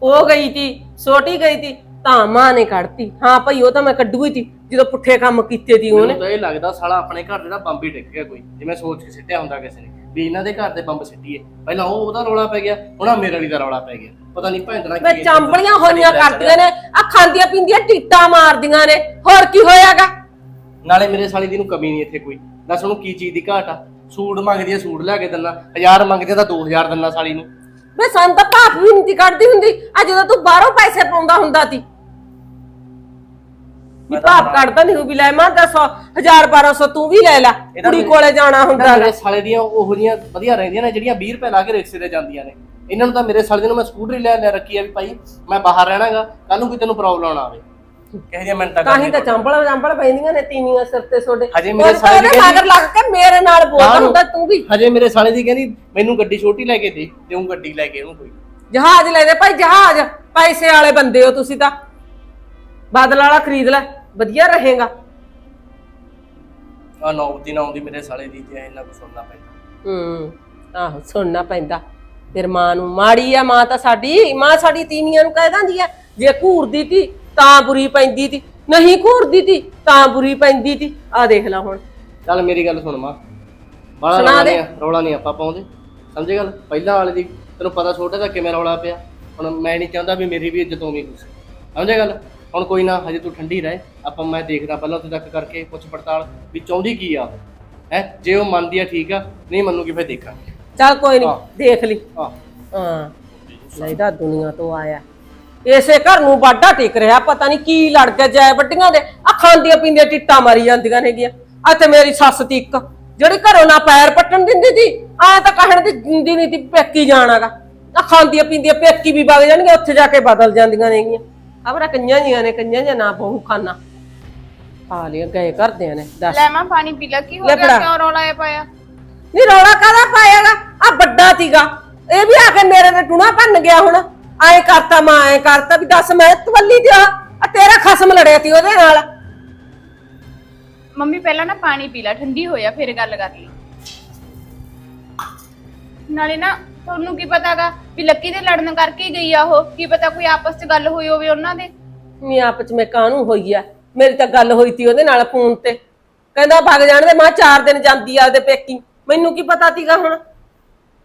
ਉਹ ਗਈ ਤੀ ਛੋਟੀ ਗਈ ਤੀ ਤਾਂ ਮਾਂ ਨੇ ਕੱਢਤੀ। ਹਾਂ ਭਾਈ ਉਹ ਤਾਂ ਮੈਂ ਕੱਢੂ ਹੀ ਤੀ ਜਦੋਂ ਪੁੱਠੇ ਕੰਮ ਕੀਤੇ ਤੀ ਉਹਨੇ। ਮੈਨੂੰ ਤਾਂ ਇਹ ਲੱਗਦਾ ਸਾਲਾ ਆਪਣੇ ਘਰ ਦਾ ਬੰਬ ਹੀ ਡਿੱਗ ਗਿਆ ਕੋਈ। ਜਿਵੇਂ ਸੋਚ ਕੇ ਸਿੱਟਿਆ ਹੁੰਦਾ ਕਿਸੇ ਨੇ। ਵੀ ਇਹਨਾਂ ਦੇ ਘਰ ਦੇ ਬੰਬ ਸਿੱਟੀਏ। ਪਹਿਲਾਂ ਉਹ ਉਹਦਾ ਰੌਲਾ ਪੈ ਗਿਆ ਹੁਣ ਆਹ ਮੇਰੇ ਵਾਲੀ ਦਾ ਰੌਲਾ ਪੈ ਗਿਆ। ਪਤਾ ਨਹੀਂ ਭੈਂਦਣਾ ਵੇ ਚਾਂਬਲੀਆਂ ਹੋਈਆਂ ਕਰਦੀਆਂ ਨੇ ਆ ਖਾਂਦੀਆਂ ਪੀਂਦੀਆਂ ਟੀਟਾਂ ਮਾਰਦੀਆਂ ਨੇ। ਹੋਰ ਕੀ ਹੋਇਆਗਾ? ਨਾਲੇ ਮੇਰੇ ਸਾਲੀ ਦੀ ਨੂੰ ਕਮੀ ਨਹੀਂ ਇੱਥੇ ਕੋਈ। ਦੱਸ ਉਹਨੂੰ ਕੀ ਚੀਜ਼ ਦੀ ਘਾਟ ਆ? ਸੂਟ ਮੰਗਦੀ ਆ ਸੂਟ ਲਿਆ ਕੇ ਦਿੰਦਾ। 1000 ਮੰਗਦੀ ਆ ਤਾਂ 2000 ਦਿੰਦਾ ਸਾਲੀ ਨੂੰ। ਵੇ ਸਾਨੂੰ ਤਾਂ ਭਾਪ ਵੀ ਨਹੀਂ ਤੀ ਕੱਢਦੀ ਹੁੰਦੀ। ਆ ਜਦੋਂ ਤੂੰ ਬਾਹਰੋਂ ਪੈਸੇ ਪਾਉਂਦਾ ਹੁੰਦਾ ਤੀ ਵੀ ਭਾਪ ਕੱਢਦਾ ਨਹੀਂ ਵੀ ਲੈ ਮਾਂ 10 1000 1200 ਤੂੰ ਵੀ ਲੈ ਲੈ ਕੁੜੀ ਕੋਲੇ ਜਾਣਾ ਹੁੰਦਾ। ਮੇਰੇ ਸਾਲੇ ਦੀਆਂ ਉਹੋ ਜੀਆਂ ਵਧੀਆ ਰਹਿੰਦੀਆਂ ਨੇ ਜਿਹੜੀਆਂ 20 ਰੁਪਏ ਲਾ ਕੇ ਰਿਕਸ਼ੇ ਤੇ ਜਾਂਦੀਆਂ ਨੇ। ਇਹਨਾਂ ਨੂੰ ਤਾਂ ਮੇਰੇ ਸਾਲੇ ਨੂੰ ਮੈਂ ਸਕੂਟਰੀ ਲੈ ਲੈ ਰੱਖੀ ਆ ਵੀ ਭਾਈ ਮੈਂ ਬਾਹਰ ਰਹਿਣਾਗਾ ਕੱਲ ਨੂੰ ਕੋਈ ਤੈਨੂੰ ਪ੍ਰੋਬਲਮ ਨਾ ਆਵੇ। ਕਿਹੋ ਜਿਹਾ ਮਿੰਟਾਂ ਤਾਂ ਹੀ ਤਾਂ ਚੰਬਲ ਚੰਬਲ ਪੈਂਦੀਆਂ ਨੇ ਤੀਵੀਆਂ ਸਿਰ ਤੇ ਛੋਡੇ ਹਜੇ ਮੇਰੇ ਸਾਲੇ ਦੀ ਮਗਰ ਲੱਗ ਕੇ ਮੇਰੇ ਨਾਲ ਬੋਲਦਾ? ਹੁੰਦਾ ਤੂੰ ਵੀ। ਹਜੇ ਮੇਰੇ ਸਾਲੇ ਦੀ ਕਹਿੰਦੀ ਮੈਨੂੰ ਗੱਡੀ ਛੋਟੀ ਲੈ ਕੇ ਦੇ ਦੇਉਂ ਗੱਡੀ ਲੈ ਕੇ ਉਹਨੂੰ ਕੋਈ। ਜਹਾਜ਼ ਲੈ ਦੇ ਭਾਈ ਜਹਾਜ਼। ਪੈਸੇ ਵਾਲੇ ਬੰਦੇ ਹੋ ਤੁਸੀਂ ਤਾਂ। ਬਾਦਲ ਵਾਲਾ ਖਰੀਦ ਲੈ। ਵਧੀਆ ਰਹੇਗਾ। ਆ ਨੌਬਤੀ ਨਾ ਆਉਂਦੀ ਮੇਰੇ ਸਾਲੇ ਦੀ ਤੇ ਇੰਨਾ ਕੁ ਸੁਣਨਾ ਪੈਂਦਾ। ਹੂੰ ਆਹੋ ਸੁਣਨਾ ਪੈਂਦਾ। ਫਿਰ ਮਾਂ ਨੂੰ ਮਾੜੀ ਆ ਮਾਂ ਤਾਂ ਸਾਡੀ ਮਾਂ ਸਾਡੀ ਤੀਵੀਆਂ ਨੂੰ ਕਹਿ ਦਿੰਦੀ ਆ ਜੇ ਘੂਰਦੀ ਤੀ ਤਾਂ ਬੁਰੀ ਪੈਂਦੀ ਤੀ ਨਹੀਂ ਘੂਰਦੀ ਤੀ ਤਾਂ ਬੁਰੀ ਪੈਂਦੀ ਤੀ। ਆ ਦੇਖ ਲੈ ਹੁਣ। ਚੱਲ ਮੇਰੀ ਗੱਲ ਸੁਣ ਮਾਂ। ਬਾਲਾ ਸੁਣਾ ਰੌਲਾ ਦੇ। ਨਹੀਂ ਰੌਲਾ ਨਹੀਂ ਆਪਾਂ ਪਾਉਂਦੇ। ਸਮਝੇ ਗੱਲ? ਪਹਿਲਾਂ ਵਾਲੇ ਦੀ ਤੈਨੂੰ ਪਤਾ ਛੋਟੇ ਦਾ ਕਿਵੇਂ ਰੌਲਾ ਪਿਆ। ਹੁਣ ਮੈਂ ਨਹੀਂ ਚਾਹੁੰਦਾ ਵੀ ਮੇਰੀ ਵੀ ਇੱਜ਼ਤ ਹੋਵੇ ਕੁਛ ਸਮਝੇ ਗੱਲ? ਹੁਣ ਕੋਈ ਨਾ ਹਜੇ ਤੂੰ ਠੰਡੀ ਰਹਿ। ਆਪਾਂ ਮੈਂ ਦੇਖਦਾ ਪਹਿਲਾਂ ਉੱਥੇ ਤੱਕ ਕਰਕੇ ਪੁੱਛ ਪੜਤਾਲ ਵੀ ਚਾਹੁੰਦੀ ਕੀ ਆ ਉਹ। ਹੈ ਜੇ ਉਹ ਮੰਨਦੀ ਆ ਠੀਕ ਆ ਨਹੀਂ ਮੰਨੂਗੀ ਫਿਰ ਦੇਖਾਂਗੇ। ਚੱਲ ਕੋਈ ਨਹੀਂ ਹਾਂ। ਦੇਖ ਲਈ। ਆਹ ਹਾਂ। ਲੈਦਾ ਦੁਨੀਆ ਤੋਂ ਆਇਆ। ਇਸੇ ਘਰ ਨੂੰ ਬਾਡਾ ਟਿਕ ਰਿਹਾ ਪਤਾ ਨਹੀਂ ਕੀ ਲੜ ਗਿਆ ਜੈ ਵੱਡੀਆਂ ਦੇ। ਆ ਖਾਂਦੀਆਂ ਪੀਂਦੀਆਂ ਟਿੱਟਾਂ ਮਾਰੀ ਜਾਂਦੀਆਂ ਨੇਗੀਆਂ। ਆ ਤੇ ਮੇਰੀ ਸੱਸ ਤੀ ਇੱਕ ਜਿਹੜੀ ਘਰੋਂ ਨਾ ਪੈਰ ਪੱਟਣ ਦਿੰਦੀ ਸੀ ਆ ਤਾਂ ਕਹਿਣ ਦੀ ਜਿੰਦੀ ਨਹੀਂ ਤੀ ਪੇਕੀ ਜਾਣਾਗਾ। ਆ ਖਾਂਦੀਆਂ ਪੀਂਦੀਆਂ ਪੇਕੀ ਵੀ ਵਗ ਜਾਣਗੀਆਂ ਉੱਥੇ ਜਾ ਕੇ ਬਦਲ ਜਾਂਦੀਆਂ ਨੇਗੀਆਂ। ਖਬਰ ਕੰਨਿਆਂ ਜੀਆਂ ਨੇ ਕੰਨਿਆਂ ਜਾਂ ਨਾ ਬਹੁ ਖਾਨਾ। ਆ ਲਿਆ ਗਏ ਕਰਦਿਆਂ ਨੇ ਦੱਸ। ਲੈ ਮਾਂ ਪਾਣੀ ਪੀ ਲੈ ਕੀ ਹੋ ਲੈ ਗਿਆ? ਫੜਾ। ਕਿਉਂ ਰੌਲਾ ਇਹ ਪਾਇਆ? ਨੀ ਰੌਲਾ ਕਾਦਾ ਪਾਇਆਗਾ? ਆ ਵੱਡਾ ਸੀਗਾ। ਇਹ ਵੀ ਆ ਕੇ ਮੇਰੇ ਤੇ ਟੁਣਾ ਭੰਨ ਗਿਆ ਹੁਣ। ਐ ਕਰਤਾ ਮਾਂ ਐ ਕਰਤਾ ਵੀ ਦੱਸ ਮੈਂ ਤਵੱਲੀ ਦਿਆ। ਆ ਤੇਰਾ ਖਸਮ ਲੜਿਆ ਸੀ ਉਹਦੇ ਨਾਲ। ਮੰਮੀ ਪਹਿਲਾਂ ਨਾ ਪਾਣੀ ਪੀ ਲੈ ਠੰਡੀ ਹੋਇਆ ਫਿਰ ਗੱਲ ਕਰ ਲਈ। ਨਾਲੇ ਨਾ ਤੁਹਾਨੂੰ ਕੀ ਪਤਾਗਾ ਵੀ ਲੱਕੀ ਦੇ ਲੜਨ ਕਰਕੇ ਗਈ ਆ ਉਹ? ਕੀ ਪਤਾ ਕੋਈ ਆਪਸ 'ਚ ਗੱਲ ਹੋਈ ਹੋਵੇ ਉਹਨਾਂ ਦੇ? ਨੀ ਆਪਸ ਚ ਮੈਂ ਕਾਹਨੂੰ ਹੋਈ ਆ? ਮੇਰੀ ਤਾਂ ਗੱਲ ਹੋਈ ਤੀ ਉਹਦੇ ਨਾਲ ਫੋਨ ਤੇ। ਕਹਿੰਦਾ ਭੱਗ ਜਾਣ ਦੇ ਮੈਂ ਚਾਰ ਦਿਨ ਜਾਂਦੀ ਆ ਉਹਦੇ ਪੇਕੀ। ਮੈਨੂੰ ਕੀ ਪਤਾ ਸੀਗਾ ਹੁਣ?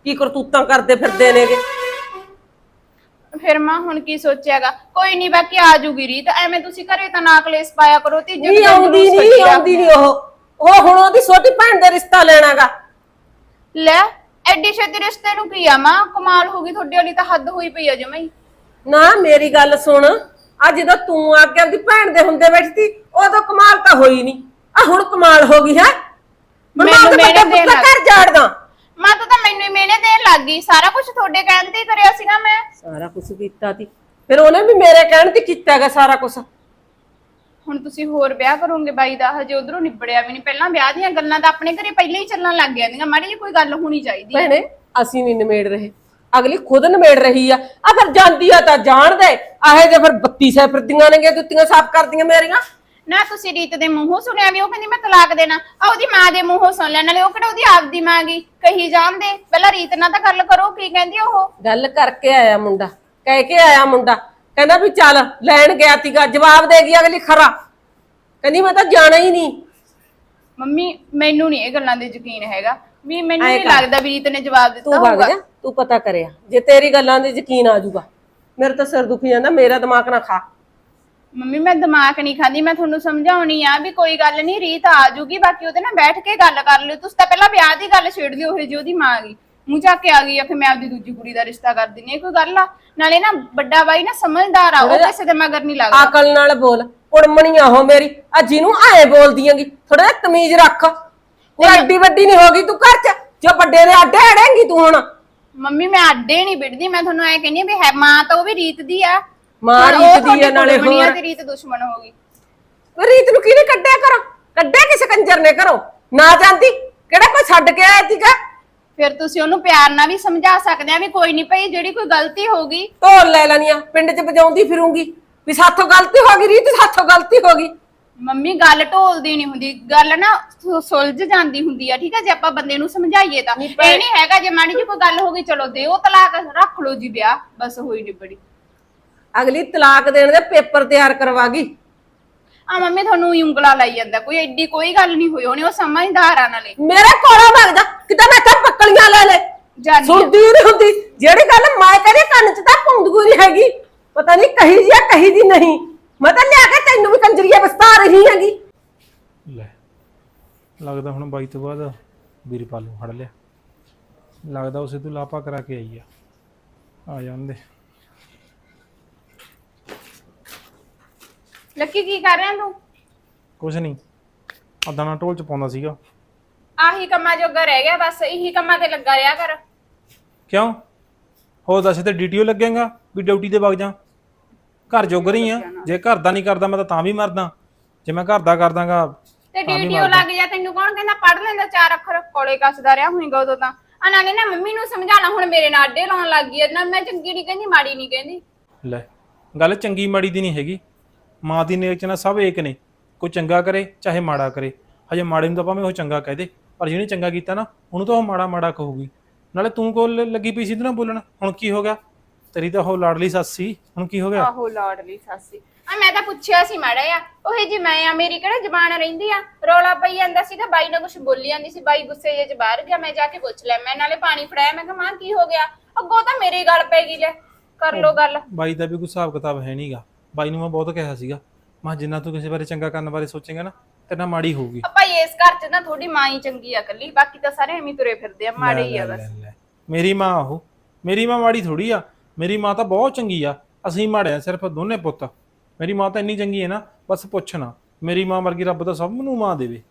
ਕੀ ਕਰਤੂਤਾਂ ਕਰਦੇ ਫਿਰਦੇ ਨੇਗੇ? ਫਿਰ ਮਾਂ ਹੁਣ ਕੀ ਸੋਚਿਆਗਾ? ਕੋਈ ਨਹੀਂ ਬਾਕੀ ਆ ਜੂਗੀ ਰੀਤ। ਐਵੇਂ ਤੁਸੀਂ ਘਰੇ ਤਾਂ ਨਾ ਕਲੇਸ਼ ਪਾਇਆ ਕਰੋ ਤੇ ਨਹੀਂ ਆਉਂਦੀ ਨਹੀਂ ਆਉਂਦੀ ਨਹੀਂ ਉਹ। ਉਹ ਹੁਣ ਉਹਦੀ ਛੋਟੀ ਭੈਣ ਦਾ ਰਿਸ਼ਤਾ ਲੈਣਾਗਾ। ਲੈ ਐਡੀ ਛੇਤੀ ਰਿਸ਼ਤੇ ਨੂੰ ਕੀ ਆ ਮਾਂ? ਕਮਾਲ ਹੋ ਗਈ ਤੁਹਾਡੇ ਵਾਲੀ ਤਾਂ ਹੱਦ ਹੋਈ ਪਈ ਆ ਜਮਾਈ ਨਾ ਮੇਰੀ ਗੱਲ ਸੁਣ। ਆ ਜਦੋਂ ਤੂੰ ਆ ਕੇ ਆਪਦੀ ਭੈਣ ਦੇ ਹੁੰਦੇ ਬੈਠੀ ਉਦੋਂ ਕਮਾਲ ਤਾਂ ਹੋਈ ਨਹੀਂ। ਆ ਹੁਣ ਕਮਾਲ ਹੋ ਗਈ ਹੈ। ਮੈਂ ਮੈਨੂੰ ਤਾਂ ਮੇਰੇ ਪੁੱਤ ਦਾ ਘਰ ਜਾੜਦਾ। ਮਾਂ ਤਾਂ ਮੈਨੂੰ ਹੀ ਮੇਨੇ ਦੇਣ ਲੱਗ ਗਈ। ਸਾਰਾ ਕੁਝ ਤੁਹਾਡੇ ਕਹਿਣ ਤੇ ਹੀ ਕਰਿਆ ਸੀਗਾ ਮੈਂ। ਸਾਰਾ ਕੁਝ ਕੀਤਾ ਸੀ। ਫਿਰ ਉਹਨੇ ਵੀ ਮੇਰੇ ਕਹਿਣ ਤੇ ਕੀਤਾ ਹੈਗਾ ਸਾਰਾ ਕੁਝ ਹੁਣ ਤੁਸੀਂ ਹੋਰ ਵਿਆਹ ਕਰੋਗੇ ਬਾਈ ਦਾ ਹਜੇ ਉਧਰੋਂ ਨਿਬੜਿਆ ਵੀ ਨਹੀਂ। ਪਹਿਲਾਂ ਵਿਆਹ ਦੀਆਂ ਗੱਲਾਂ ਤਾਂ ਆਪਣੇ ਘਰੇ ਪਹਿਲਾਂ ਹੀ ਚੱਲਣ ਲੱਗ ਜਾਂਦੀਆਂ ਮਾੜੀ ਜਿਹੀ ਕੋਈ ਗੱਲ ਹੋਣੀ ਚਾਹੀਦੀ ਹੈ ਭੈਣੇ ਅਸੀਂ ਨਹੀਂ ਨਿਮੇੜ ਰਹੇ। ਅਗਲੀ ਖੁਦ ਨਿਮੇੜ ਰਹੀ ਆ। ਆ ਫਿਰ ਜਾਂਦੀ ਆ ਤਾਂ ਜਾਣ ਦੇ। ਆਹੇ ਜੇ ਫਿਰ 32 ਫਿਰਦੀਆਂ ਨੇਗੇ ਜੁੱਤੀਆਂ ਸਾਫ਼ ਕਰਦੀਆਂ ਮੇਰੀਆਂ। ਨਾ ਤੁਸੀਂ ਰੀਤ ਦੇ ਮੂੰਹੋਂ ਸੁਣਿਆ ਵੀ ਉਹ ਕਹਿੰਦੀ ਮੈਂ ਤਲਾਕ ਦੇਣਾ। ਆ ਉਹਦੀ ਮਾਂ ਦੇ ਮੂੰਹੋਂ ਸੁਣ ਲੈਣ ਨਾਲੇ ਉਹ ਕਿਹੜਾ ਉਹਦੀ ਆਪਦੀ ਮਾਂ ਗਈ ਕਹੀ ਜਾਂਦੇ ਪਹਿਲਾਂ ਰੀਤ ਨਾਲ ਤਾਂ ਗੱਲ ਕਰੋ ਕੀ ਕਹਿੰਦੀ ਉਹ? ਗੱਲ ਕਰਕੇ ਆਇਆ ਮੁੰਡਾ। ਕਹਿ ਕੇ ਆਇਆ ਮੁੰਡਾ। ਕਹਿੰਦਾ ਵੀ ਚੱਲ ਲੈਣ ਗਿਆ ਤੀਗਾ ਜਵਾਬ ਦੇ ਗਈ ਅਗਲੀ ਖਰਾ। ਕਹਿੰਦੀ ਮੈਂ ਤਾਂ ਜਾਣਾ ਹੀ ਨਹੀਂ। ਮੰਮੀ ਮੈਨੂੰ ਨਹੀਂ ਇਹ ਗੱਲਾਂ ਦੇ ਯਕੀਨ ਹੈਗਾ। ਵੀ ਮੈਨੂੰ ਐਂ ਨਹੀਂ ਕਰ। ਲੱਗਦਾ ਵੀ ਰੀਤ ਨੇ ਜਵਾਬ ਦਿੱਤਾ ਤੂੰ ਵਗ ਹੋਊਗਾ। ਜਾ ਤੂੰ ਪਤਾ ਕਰਿਆ। ਜੇ ਤੇਰੀ ਗੱਲਾਂ ਦੇ ਯਕੀਨ ਆ ਜਾਊਗਾ ਮੇਰੇ ਤਾਂ ਸਿਰ ਦੁਖੀ ਜਾਂਦਾ ਮੇਰਾ ਦਿਮਾਗ ਨਾ ਖਾ। ਮੰਮੀ ਮੈਂ ਦਿਮਾਗ ਨਹੀਂ ਖਾਂਦੀ ਮੈਂ ਤੁਹਾਨੂੰ ਸਮਝਾਉਣੀ ਆ ਵੀ ਕੋਈ ਗੱਲ ਨਹੀਂ ਰੀਤ ਆ ਜੂਗੀ ਬਾਕੀ ਉਹਦੇ ਨਾਲ ਬੈਠ ਕੇ ਗੱਲ ਕਰ ਲਿਓ। ਤੁਸੀਂ ਤਾਂ ਪਹਿਲਾਂ ਵਿਆਹ ਦੀ ਗੱਲ ਛੇੜ ਲਿਓ ਉਹ ਜੀ ਉਹਦੀ ਮਾਂ ਗਈ। ਮੂੰਹ ਚੱਕ ਕੇ ਆ ਗਈ ਆ ਕਿ ਮੈਂ ਆਪਦੀ ਦੂਜੀ ਕੁੜੀ ਦਾ ਰਿਸ਼ਤਾ ਕਰ ਦਿੰਨੀ ਆ ਕੋਈ ਗੱਲ ਆ? ਨਾਲੇ ਨਾ ਵੱਡਾ ਬਾਈ ਨਾ ਸਮਝਦਾਰ ਆ ਉਹ ਕਿਸੇ ਦੇ ਮਗਰ ਨਹੀਂ ਲੱਗਦਾ। ਆਕਲ ਨਾਲ ਬੋਲ ਕੁੜਮਣੀਆਂ ਹੋ ਮੇਰੀ। ਆ ਜਿਹਨੂੰ ਆਏ ਬੋਲਦੀਆਂਗੀ ਥੋੜਾ ਜਿਹਾ ਤਮੀਜ਼ ਰੱਖ। ਉਹ ਐਡੀ ਵੱਡੀ ਨਹੀਂ ਹੋਗੀ ਤੂੰ ਘਰ ਚ। ਜੋ ਵੱਡੇ ਦੇ ਅੱਡੇ ਅੜੇਂਗੀ ਤੂੰ ਹੁਣ। ਮੰਮੀ ਮੈਂ ਅੱਡੇ ਨਹੀਂ ਵਿੜਦੀ ਮੈਂ ਤੁਹਾਨੂੰ ਐ ਕਹਿੰਦੀ ਆ ਵੀ ਹੈ ਮਾਂ ਤਾਂ ਉਹ ਵੀ ਰੀਤ ਦੀ ਆ। ਮਾਂ ਰੀਤ ਦੀ ਆ ਨਾਲੇ ਹੋਰ। ਤੇ ਰੀਤ ਦੁਸ਼ਮਣ ਹੋ ਗਈ। ਰੀਤ ਨੂੰ ਕਿਹਨੇ ਕੱਢਿਆ ਕਰੋ ਕੱਢਿਆ ਕਿਸੇ ਕੰਜਰ ਨੇ ਕਰੋ ਨਾ ਜਾਂਦੀ ਕਿਹੜਾ ਕੋਈ ਛੱਡ ਕੇ ਆਇਆ ਸੀਗਾ? ਫਿਰ ਤੁਸੀਂ ਉਹਨੂੰ ਪਿਆਰ ਨਾਲ ਵੀ ਸਮਝਾ ਸਕਦੇ ਆ ਵੀ ਕੋਈ ਨਹੀਂ ਭਈ ਜਿਹੜੀ ਕੋਈ ਗਲਤੀ ਹੋਗੀ ਢੋਲ ਲੈ ਲੈਣੀਆਂ ਪਿੰਡ ਚ ਵਜਾਉਂਦੀ ਫਿਰੂੰਗੀ। ਵੀ ਸਾਥੋਂ ਗਲਤੀ ਹੋ ਗਈ ਰੀਤ ਸਾਥੋਂ ਗਲਤੀ ਹੋ ਗਈ। ਮੰਮੀ ਗੱਲ ਢੋਲਦੀ ਨਹੀਂ ਹੁੰਦੀ। ਗੱਲ ਨਾ ਸੁ- ਸੁਲਝ ਜਾਂਦੀ ਹੁੰਦੀ ਆ ਠੀਕ ਹੈ ਜੇ ਆਪਾਂ ਬੰਦੇ ਨੂੰ ਸਮਝਾਈਏ ਤਾਂ। ਇਹ ਨਹੀਂ ਹੈਗਾ ਜੇ ਮਾੜੀ ਜੀ ਕੋਈ ਗੱਲ ਹੋ ਗਈ ਚਲੋ ਦਿਓ ਤਲਾਕ ਰੱਖ ਲਓ ਜੀ ਵਿਆਹ ਬਸ ਹੋਈ ਨਿਬੜੀ ਅਗਲੀ ਤਲਾਕ ਦੇਣ ਦੇ ਪੇਪਰ ਤਿਆਰ ਕਰਵਾ ਗਈ। ਆ ਮੰਮੀ ਤੁਹਾਨੂੰ ਉਂਗਲਾ ਲਾਈ ਜਾਂਦਾ। ਕੋਈ ਐਡੀ ਕੋਈ ਗੱਲ ਨਹੀਂ ਹੋਈ ਹੋਣੀ ਉਹ ਸਮਝਦਾਰ ਆ ਨਾਲੇ। ਮੇਰੇ ਕੋਲੋਂ ਭੱਗ ਜਾ। ਕਿਤੇ ਮੈਂ ਤਾਂ ਪੱਕਲੀਆਂ ਲੈ ਲੈ? ਜਾਨੀ। ਸੁਣਦੀ ਨਹੀਂ ਹੁੰਦੀ। ਜਿਹੜੀ ਗੱਲ ਮੈਂ ਕਹਿੰਦੀ ਕੰਨ ਚ ਤਾਂ ਪੌਂਦਗੂ ਨਹੀਂ ਹੈਗੀ। ਪਤਾ ਨਹੀਂ ਕਹੀ ਜੀ ਆ ਕਹੀ ਜੀ ਨਹੀਂ। ਮੈਂ ਤਾਂ ਲਿਆ ਕੇ ਤੈਨੂੰ ਵੀ ਕੰਜਰੀਆ ਬਸਤਾ ਰਹੀ ਹੈਗੀ। ਲੈ ਲੱਗਦਾ ਹੁਣ ਬਾਈ ਤੋਂ ਬਾਅਦ ਵੀਰਪਾਲ ਨੂੰ ਫੜ ਲਿਆ। ਲੱਗਦਾ ਉਸੇ ਤੋਂ ਲਾਪਾ ਕਰਾ ਕੇ ਆਈ ਆ। ਆ ਜਾਂਦੇ। ਲੱਕੀ ਕੀ ਕਰ ਰਿਹਾ ਤੂੰ? ਕੁਛ ਨਹੀਂ। ਆ ਦਾਣਾ ਢੋਲ ਚ ਪਾਉਂਦਾ ਸੀਗਾ। ਆਹੀ ਕੰਮਾਂ ਜੋਗਾ ਰਹਿ ਗਿਆ ਬਸ ਇਹੀ ਕੰਮਾਂ ਤੇ ਲੱਗਾ ਰਿਹਾ ਕਰ। ਕਿਉਂ? ਹੋਰ ਦੱਸ ਤੇ ਡੀਟੀਓ ਲੱਗੇਗਾ ਵੀ ਡਿਊਟੀ ਤੇ ਵਗ ਜਾ। ਘਰ ਜੋਗ ਰਹੀ ਆ। ਜੇ ਘਰ ਦਾ ਨਹੀਂ ਕਰਦਾ ਮੈਂ ਤਾਂ ਤਾਂ ਵੀ ਮਰਦਾ। ਜੇ ਮੈਂ ਘਰ ਦਾ ਕਰਦਾਗਾ ਤੇ ਡੀਡੀਓ ਲੱਗ ਜਾ ਤੈਨੂੰ ਕੌਣ ਕਹਿੰਦਾ? ਪੜ ਲੈਂਦਾ ਚਾਰ ਅੱਖਰ ਕੋਲੇ ਕੱਸਦਾ ਰਿਹਾ ਹੋਏਗਾ ਉਦੋਂ ਤਾਂ। ਆ ਨਾਲੇ ਨਾ ਮੰਮੀ ਨੂੰ ਸਮਝਾਣਾ ਹੁਣ ਮੇਰੇ ਨਾਲ ਅੱਡੇ ਲਾਉਣ ਲੱਗ ਗਈ ਨਾ ਮੈਂ ਚੰਗੀ ਨਹੀਂ ਕਹਿੰਦੀ ਮਾੜੀ ਨਹੀਂ ਕਹਿੰਦੀ। ਲੈ ਗੱਲ ਚੰਗੀ ਮਾੜੀ ਦੀ ਨਹੀਂ ਹੈਗੀ। ਮਾਂ ਦੀ ਨੇਕ ਚ ਨਾ ਸਭ ਏਕ ਨੇ। ਕੋਈ ਚੰਗਾ ਕਰੇ ਚਾਹੇ ਮਾੜਾ ਕਰੇ। ਹਜੇ ਮਾੜੇ ਨੂੰ ਤਾਂ ਭਾਵੇਂ ਉਹ ਚੰਗਾ ਕਹਿ ਦੇ। ਪਰ ਜਿਹਨੇ ਚੰਗਾ ਕੀਤਾ ਨਾ ਉਹਨੂੰ ਤਾਂ ਉਹ ਮਾੜਾ ਮਾੜਾ ਕਹੂਗੀ। ਨਾਲੇ ਤੂੰ ਕੋਲ ਲੱਗੀ ਪਈ ਸੀ ਤੇ ਨਾ ਬੋਲਣ ਹੁਣ ਕੀ ਹੋ ਗਿਆ? ਤੇਰੀ ਤਾਂ ਉਹ ਲਾਡਲੀ ਸੱਸ ਸੀ ਹੁਣ ਕੀ ਹੋ ਗਿਆ? ਆਹੋ ਲਾਡਲੀ ਸਾਸੀ ਆ ਮੈਂ ਤਾਂ ਪੁੱਛਿਆ ਸੀ ਮਾੜਾ ਆ ਉਹੇ ਜੀ ਮੈਂ ਆ ਮੇਰੀ ਕਿਹੜਾ ਜ਼ਬਾਨ ਰਹਿੰਦੀ ਆ? ਰੌਲਾ ਪਈ ਜਾਂਦਾ ਸੀਗਾ ਬਾਈ ਨਾਲ ਕੁਝ ਬੋਲੀ ਜਾਂਦੀ ਸੀ ਬਾਈ ਗੁੱਸੇ ਜਿਹੇ ਚ ਬਾਹਰ ਗਿਆ ਮੈਂ ਜਾ ਕੇ ਪੁੱਛ ਲਿਆ ਮੈਂ ਨਾਲੇ ਪਾਣੀ ਫੜਾਇਆ ਮੈਂ ਕਿਹਾ ਮਾਂ ਕੀ ਹੋ ਗਿਆ? ਅੱਗੋਂ ਤਾਂ ਮੇਰੇ ਗੱਲ ਪੈ ਗਈ ਲੈ ਕਰ ਲੋ ਗੱਲ। ਬਾਈ ਦਾ ਵੀ ਕੋਈ ਹਿਸਾਬ ਕਿਤਾਬ ਹੈ ਨਹੀਂਗਾ ਬਾਈ ਨੂੰ ਮੈਂ ਬਹੁਤ ਕਿਹਾ ਸੀਗਾ ਮੈਂ ਜਿੰਨਾ ਤੂੰ ਕਿਸੇ ਬਾਰੇ ਚੰਗਾ ਕਰਨ ਬਾਰੇ ਸੋਚੇਂਗਾ ਨਾ ਤੇਰੇ ਨਾਲ ਮਾੜੀ ਹੋਊਗੀ। ਆਪਾਂ ਇਸ ਘਰ ਚ ਨਾ ਥੋੜੀ ਮਾਂ ਹੀ ਚੰਗੀ ਆ ਕੱਲੀ ਬਾਕੀ ਤਾਂ ਸਾਰੇ ਐਵੇਂ ਹੀ ਤੁਰੇ ਫਿਰਦੇ ਆ ਮਾੜੇ ਹੀ ਆ ਲੈ, ਬਸ। ਲੈ, ਲੈ। ਮੇਰੀ ਮਾਂ ਉਹ। ਮੇਰੀ ਮਾਂ ਮਾੜੀ ਥੋੜੀ ਆ। ਮੇਰੀ ਮਾਂ ਤਾਂ ਬਹੁਤ ਚੰਗੀ ਆ। ਅਸੀਂ ਮਾੜੇ ਆ ਸਿਰਫ ਦੋਨੇ ਪੁੱਤ। ਮੇਰੀ ਮਾਂ ਤਾਂ ਇੰਨੀ ਚੰਗੀ ਹੈ ਨਾ ਬਸ ਪੁੱਛ ਨਾ। ਮੇਰੀ ਮਾਂ ਵਰਗੀ ਰੱਬ ਤਾਂ ਸਭ ਨੂੰ ਮਾਂ ਦੇਵੇ।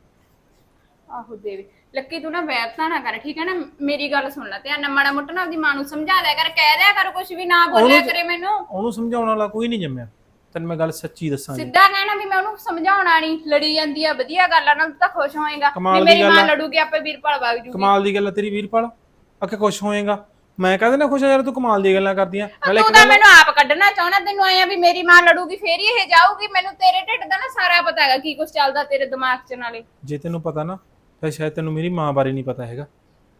ਆਹੋ ਦੇਵੇ। ਲੱਕੀ ਤੂੰ ਨਾ ਵੈਰਤਾ ਨਾ ਕਰ ਠੀਕ ਹੈ ਨਾ? ਮੇਰੀ ਗੱਲ ਸੁਣ ਲੈ ਤੇ ਨਾ ਮਾੜਾ ਮੋਟਾ ਨਾ ਆਪਦੀ ਮਾਂ ਨੂੰ ਸਮਝਾ ਦਿਆ ਕਰ ਕਹਿ ਦਿਆ ਕਰ ਕੁਝ ਵੀ ਨਾ ਬੋਲਿਆ ਉਹਨੂੰ- ਕਰੇ ਮੈਨੂੰ। ਉਹਨੂੰ ਸਮਝਾਉਣ ਵਾਲਾ ਕੋਈ ਨਹੀਂ ਜੰਮਿਆ। ਤੈਨੂੰ ਮੈਂ ਗੱਲ ਸੱਚੀ ਦੱਸਾਂ ਜੀ। ਸਿੱਧਾ ਕਹਿਣਾ ਵੀ ਮੈਂ ਉਹਨੂੰ ਸਮਝਾਉਣਾ ਨਹੀਂ। ਲੜੀ ਜਾਂਦੀ ਆ ਵਧੀਆ ਗੱਲ ਆ ਨਾਲ ਤੂੰ ਤਾਂ ਖੁਸ਼ ਹੋਏਗਾ। ਕਮਾਲ ਵੀ ਦੀ ਮੇਰੀ ਗੱਲ ਮਾਂ ਆ। ਲੜੂਗੀ ਆਪੇ ਵੀਰਪਾਲ ਵਗ ਜੂਗੀ। ਕਮਾਲ ਦੀ ਗੱਲ ਆ ਤੇਰੀ ਵੀਰਪਾਲ। ਅੱਕੇ ਖੁਸ਼ ਹੋਏਗਾ। ਮੈਂ ਕਹਦੇ ਨਾ ਖੁਸ਼ ਆ ਯਾਰ ਤੂੰ ਕਮਾਲ ਦੀ ਗੱਲਾਂ ਕਰਦੀਆਂ। ਨਾਲੇ ਤੂੰ ਤਾਂ ਮੈਨੂੰ ਆਪ ਕੱਢਣਾ ਚਾਹਣਾ ਤੈਨੂੰ ਆਇਆ ਵੀ ਮੇਰੀ ਮਾਂ ਲੜੂਗੀ ਫੇਰ ਹੀ ਇਹ ਜਾਊਗੀ। ਮੈਨੂੰ ਤੇਰੇ ਢਿੱਡ ਦਾ ਨਾ ਸਾਰਾ ਪਤਾ ਹੈਗਾ ਕੀ ਕੁਝ ਚੱਲਦਾ ਤੇਰੇ ਦਿਮਾਗ 'ਚ ਨਾਲੇ। ਜੇ ਤੈਨੂੰ ਪਤਾ ਨਾ ਤਾਂ ਸ਼ਾਇਦ ਤੈਨੂੰ ਮੇਰੀ ਮਾਂ ਬਾਰੇ ਨਹੀਂ ਪਤਾ ਹੈਗਾ।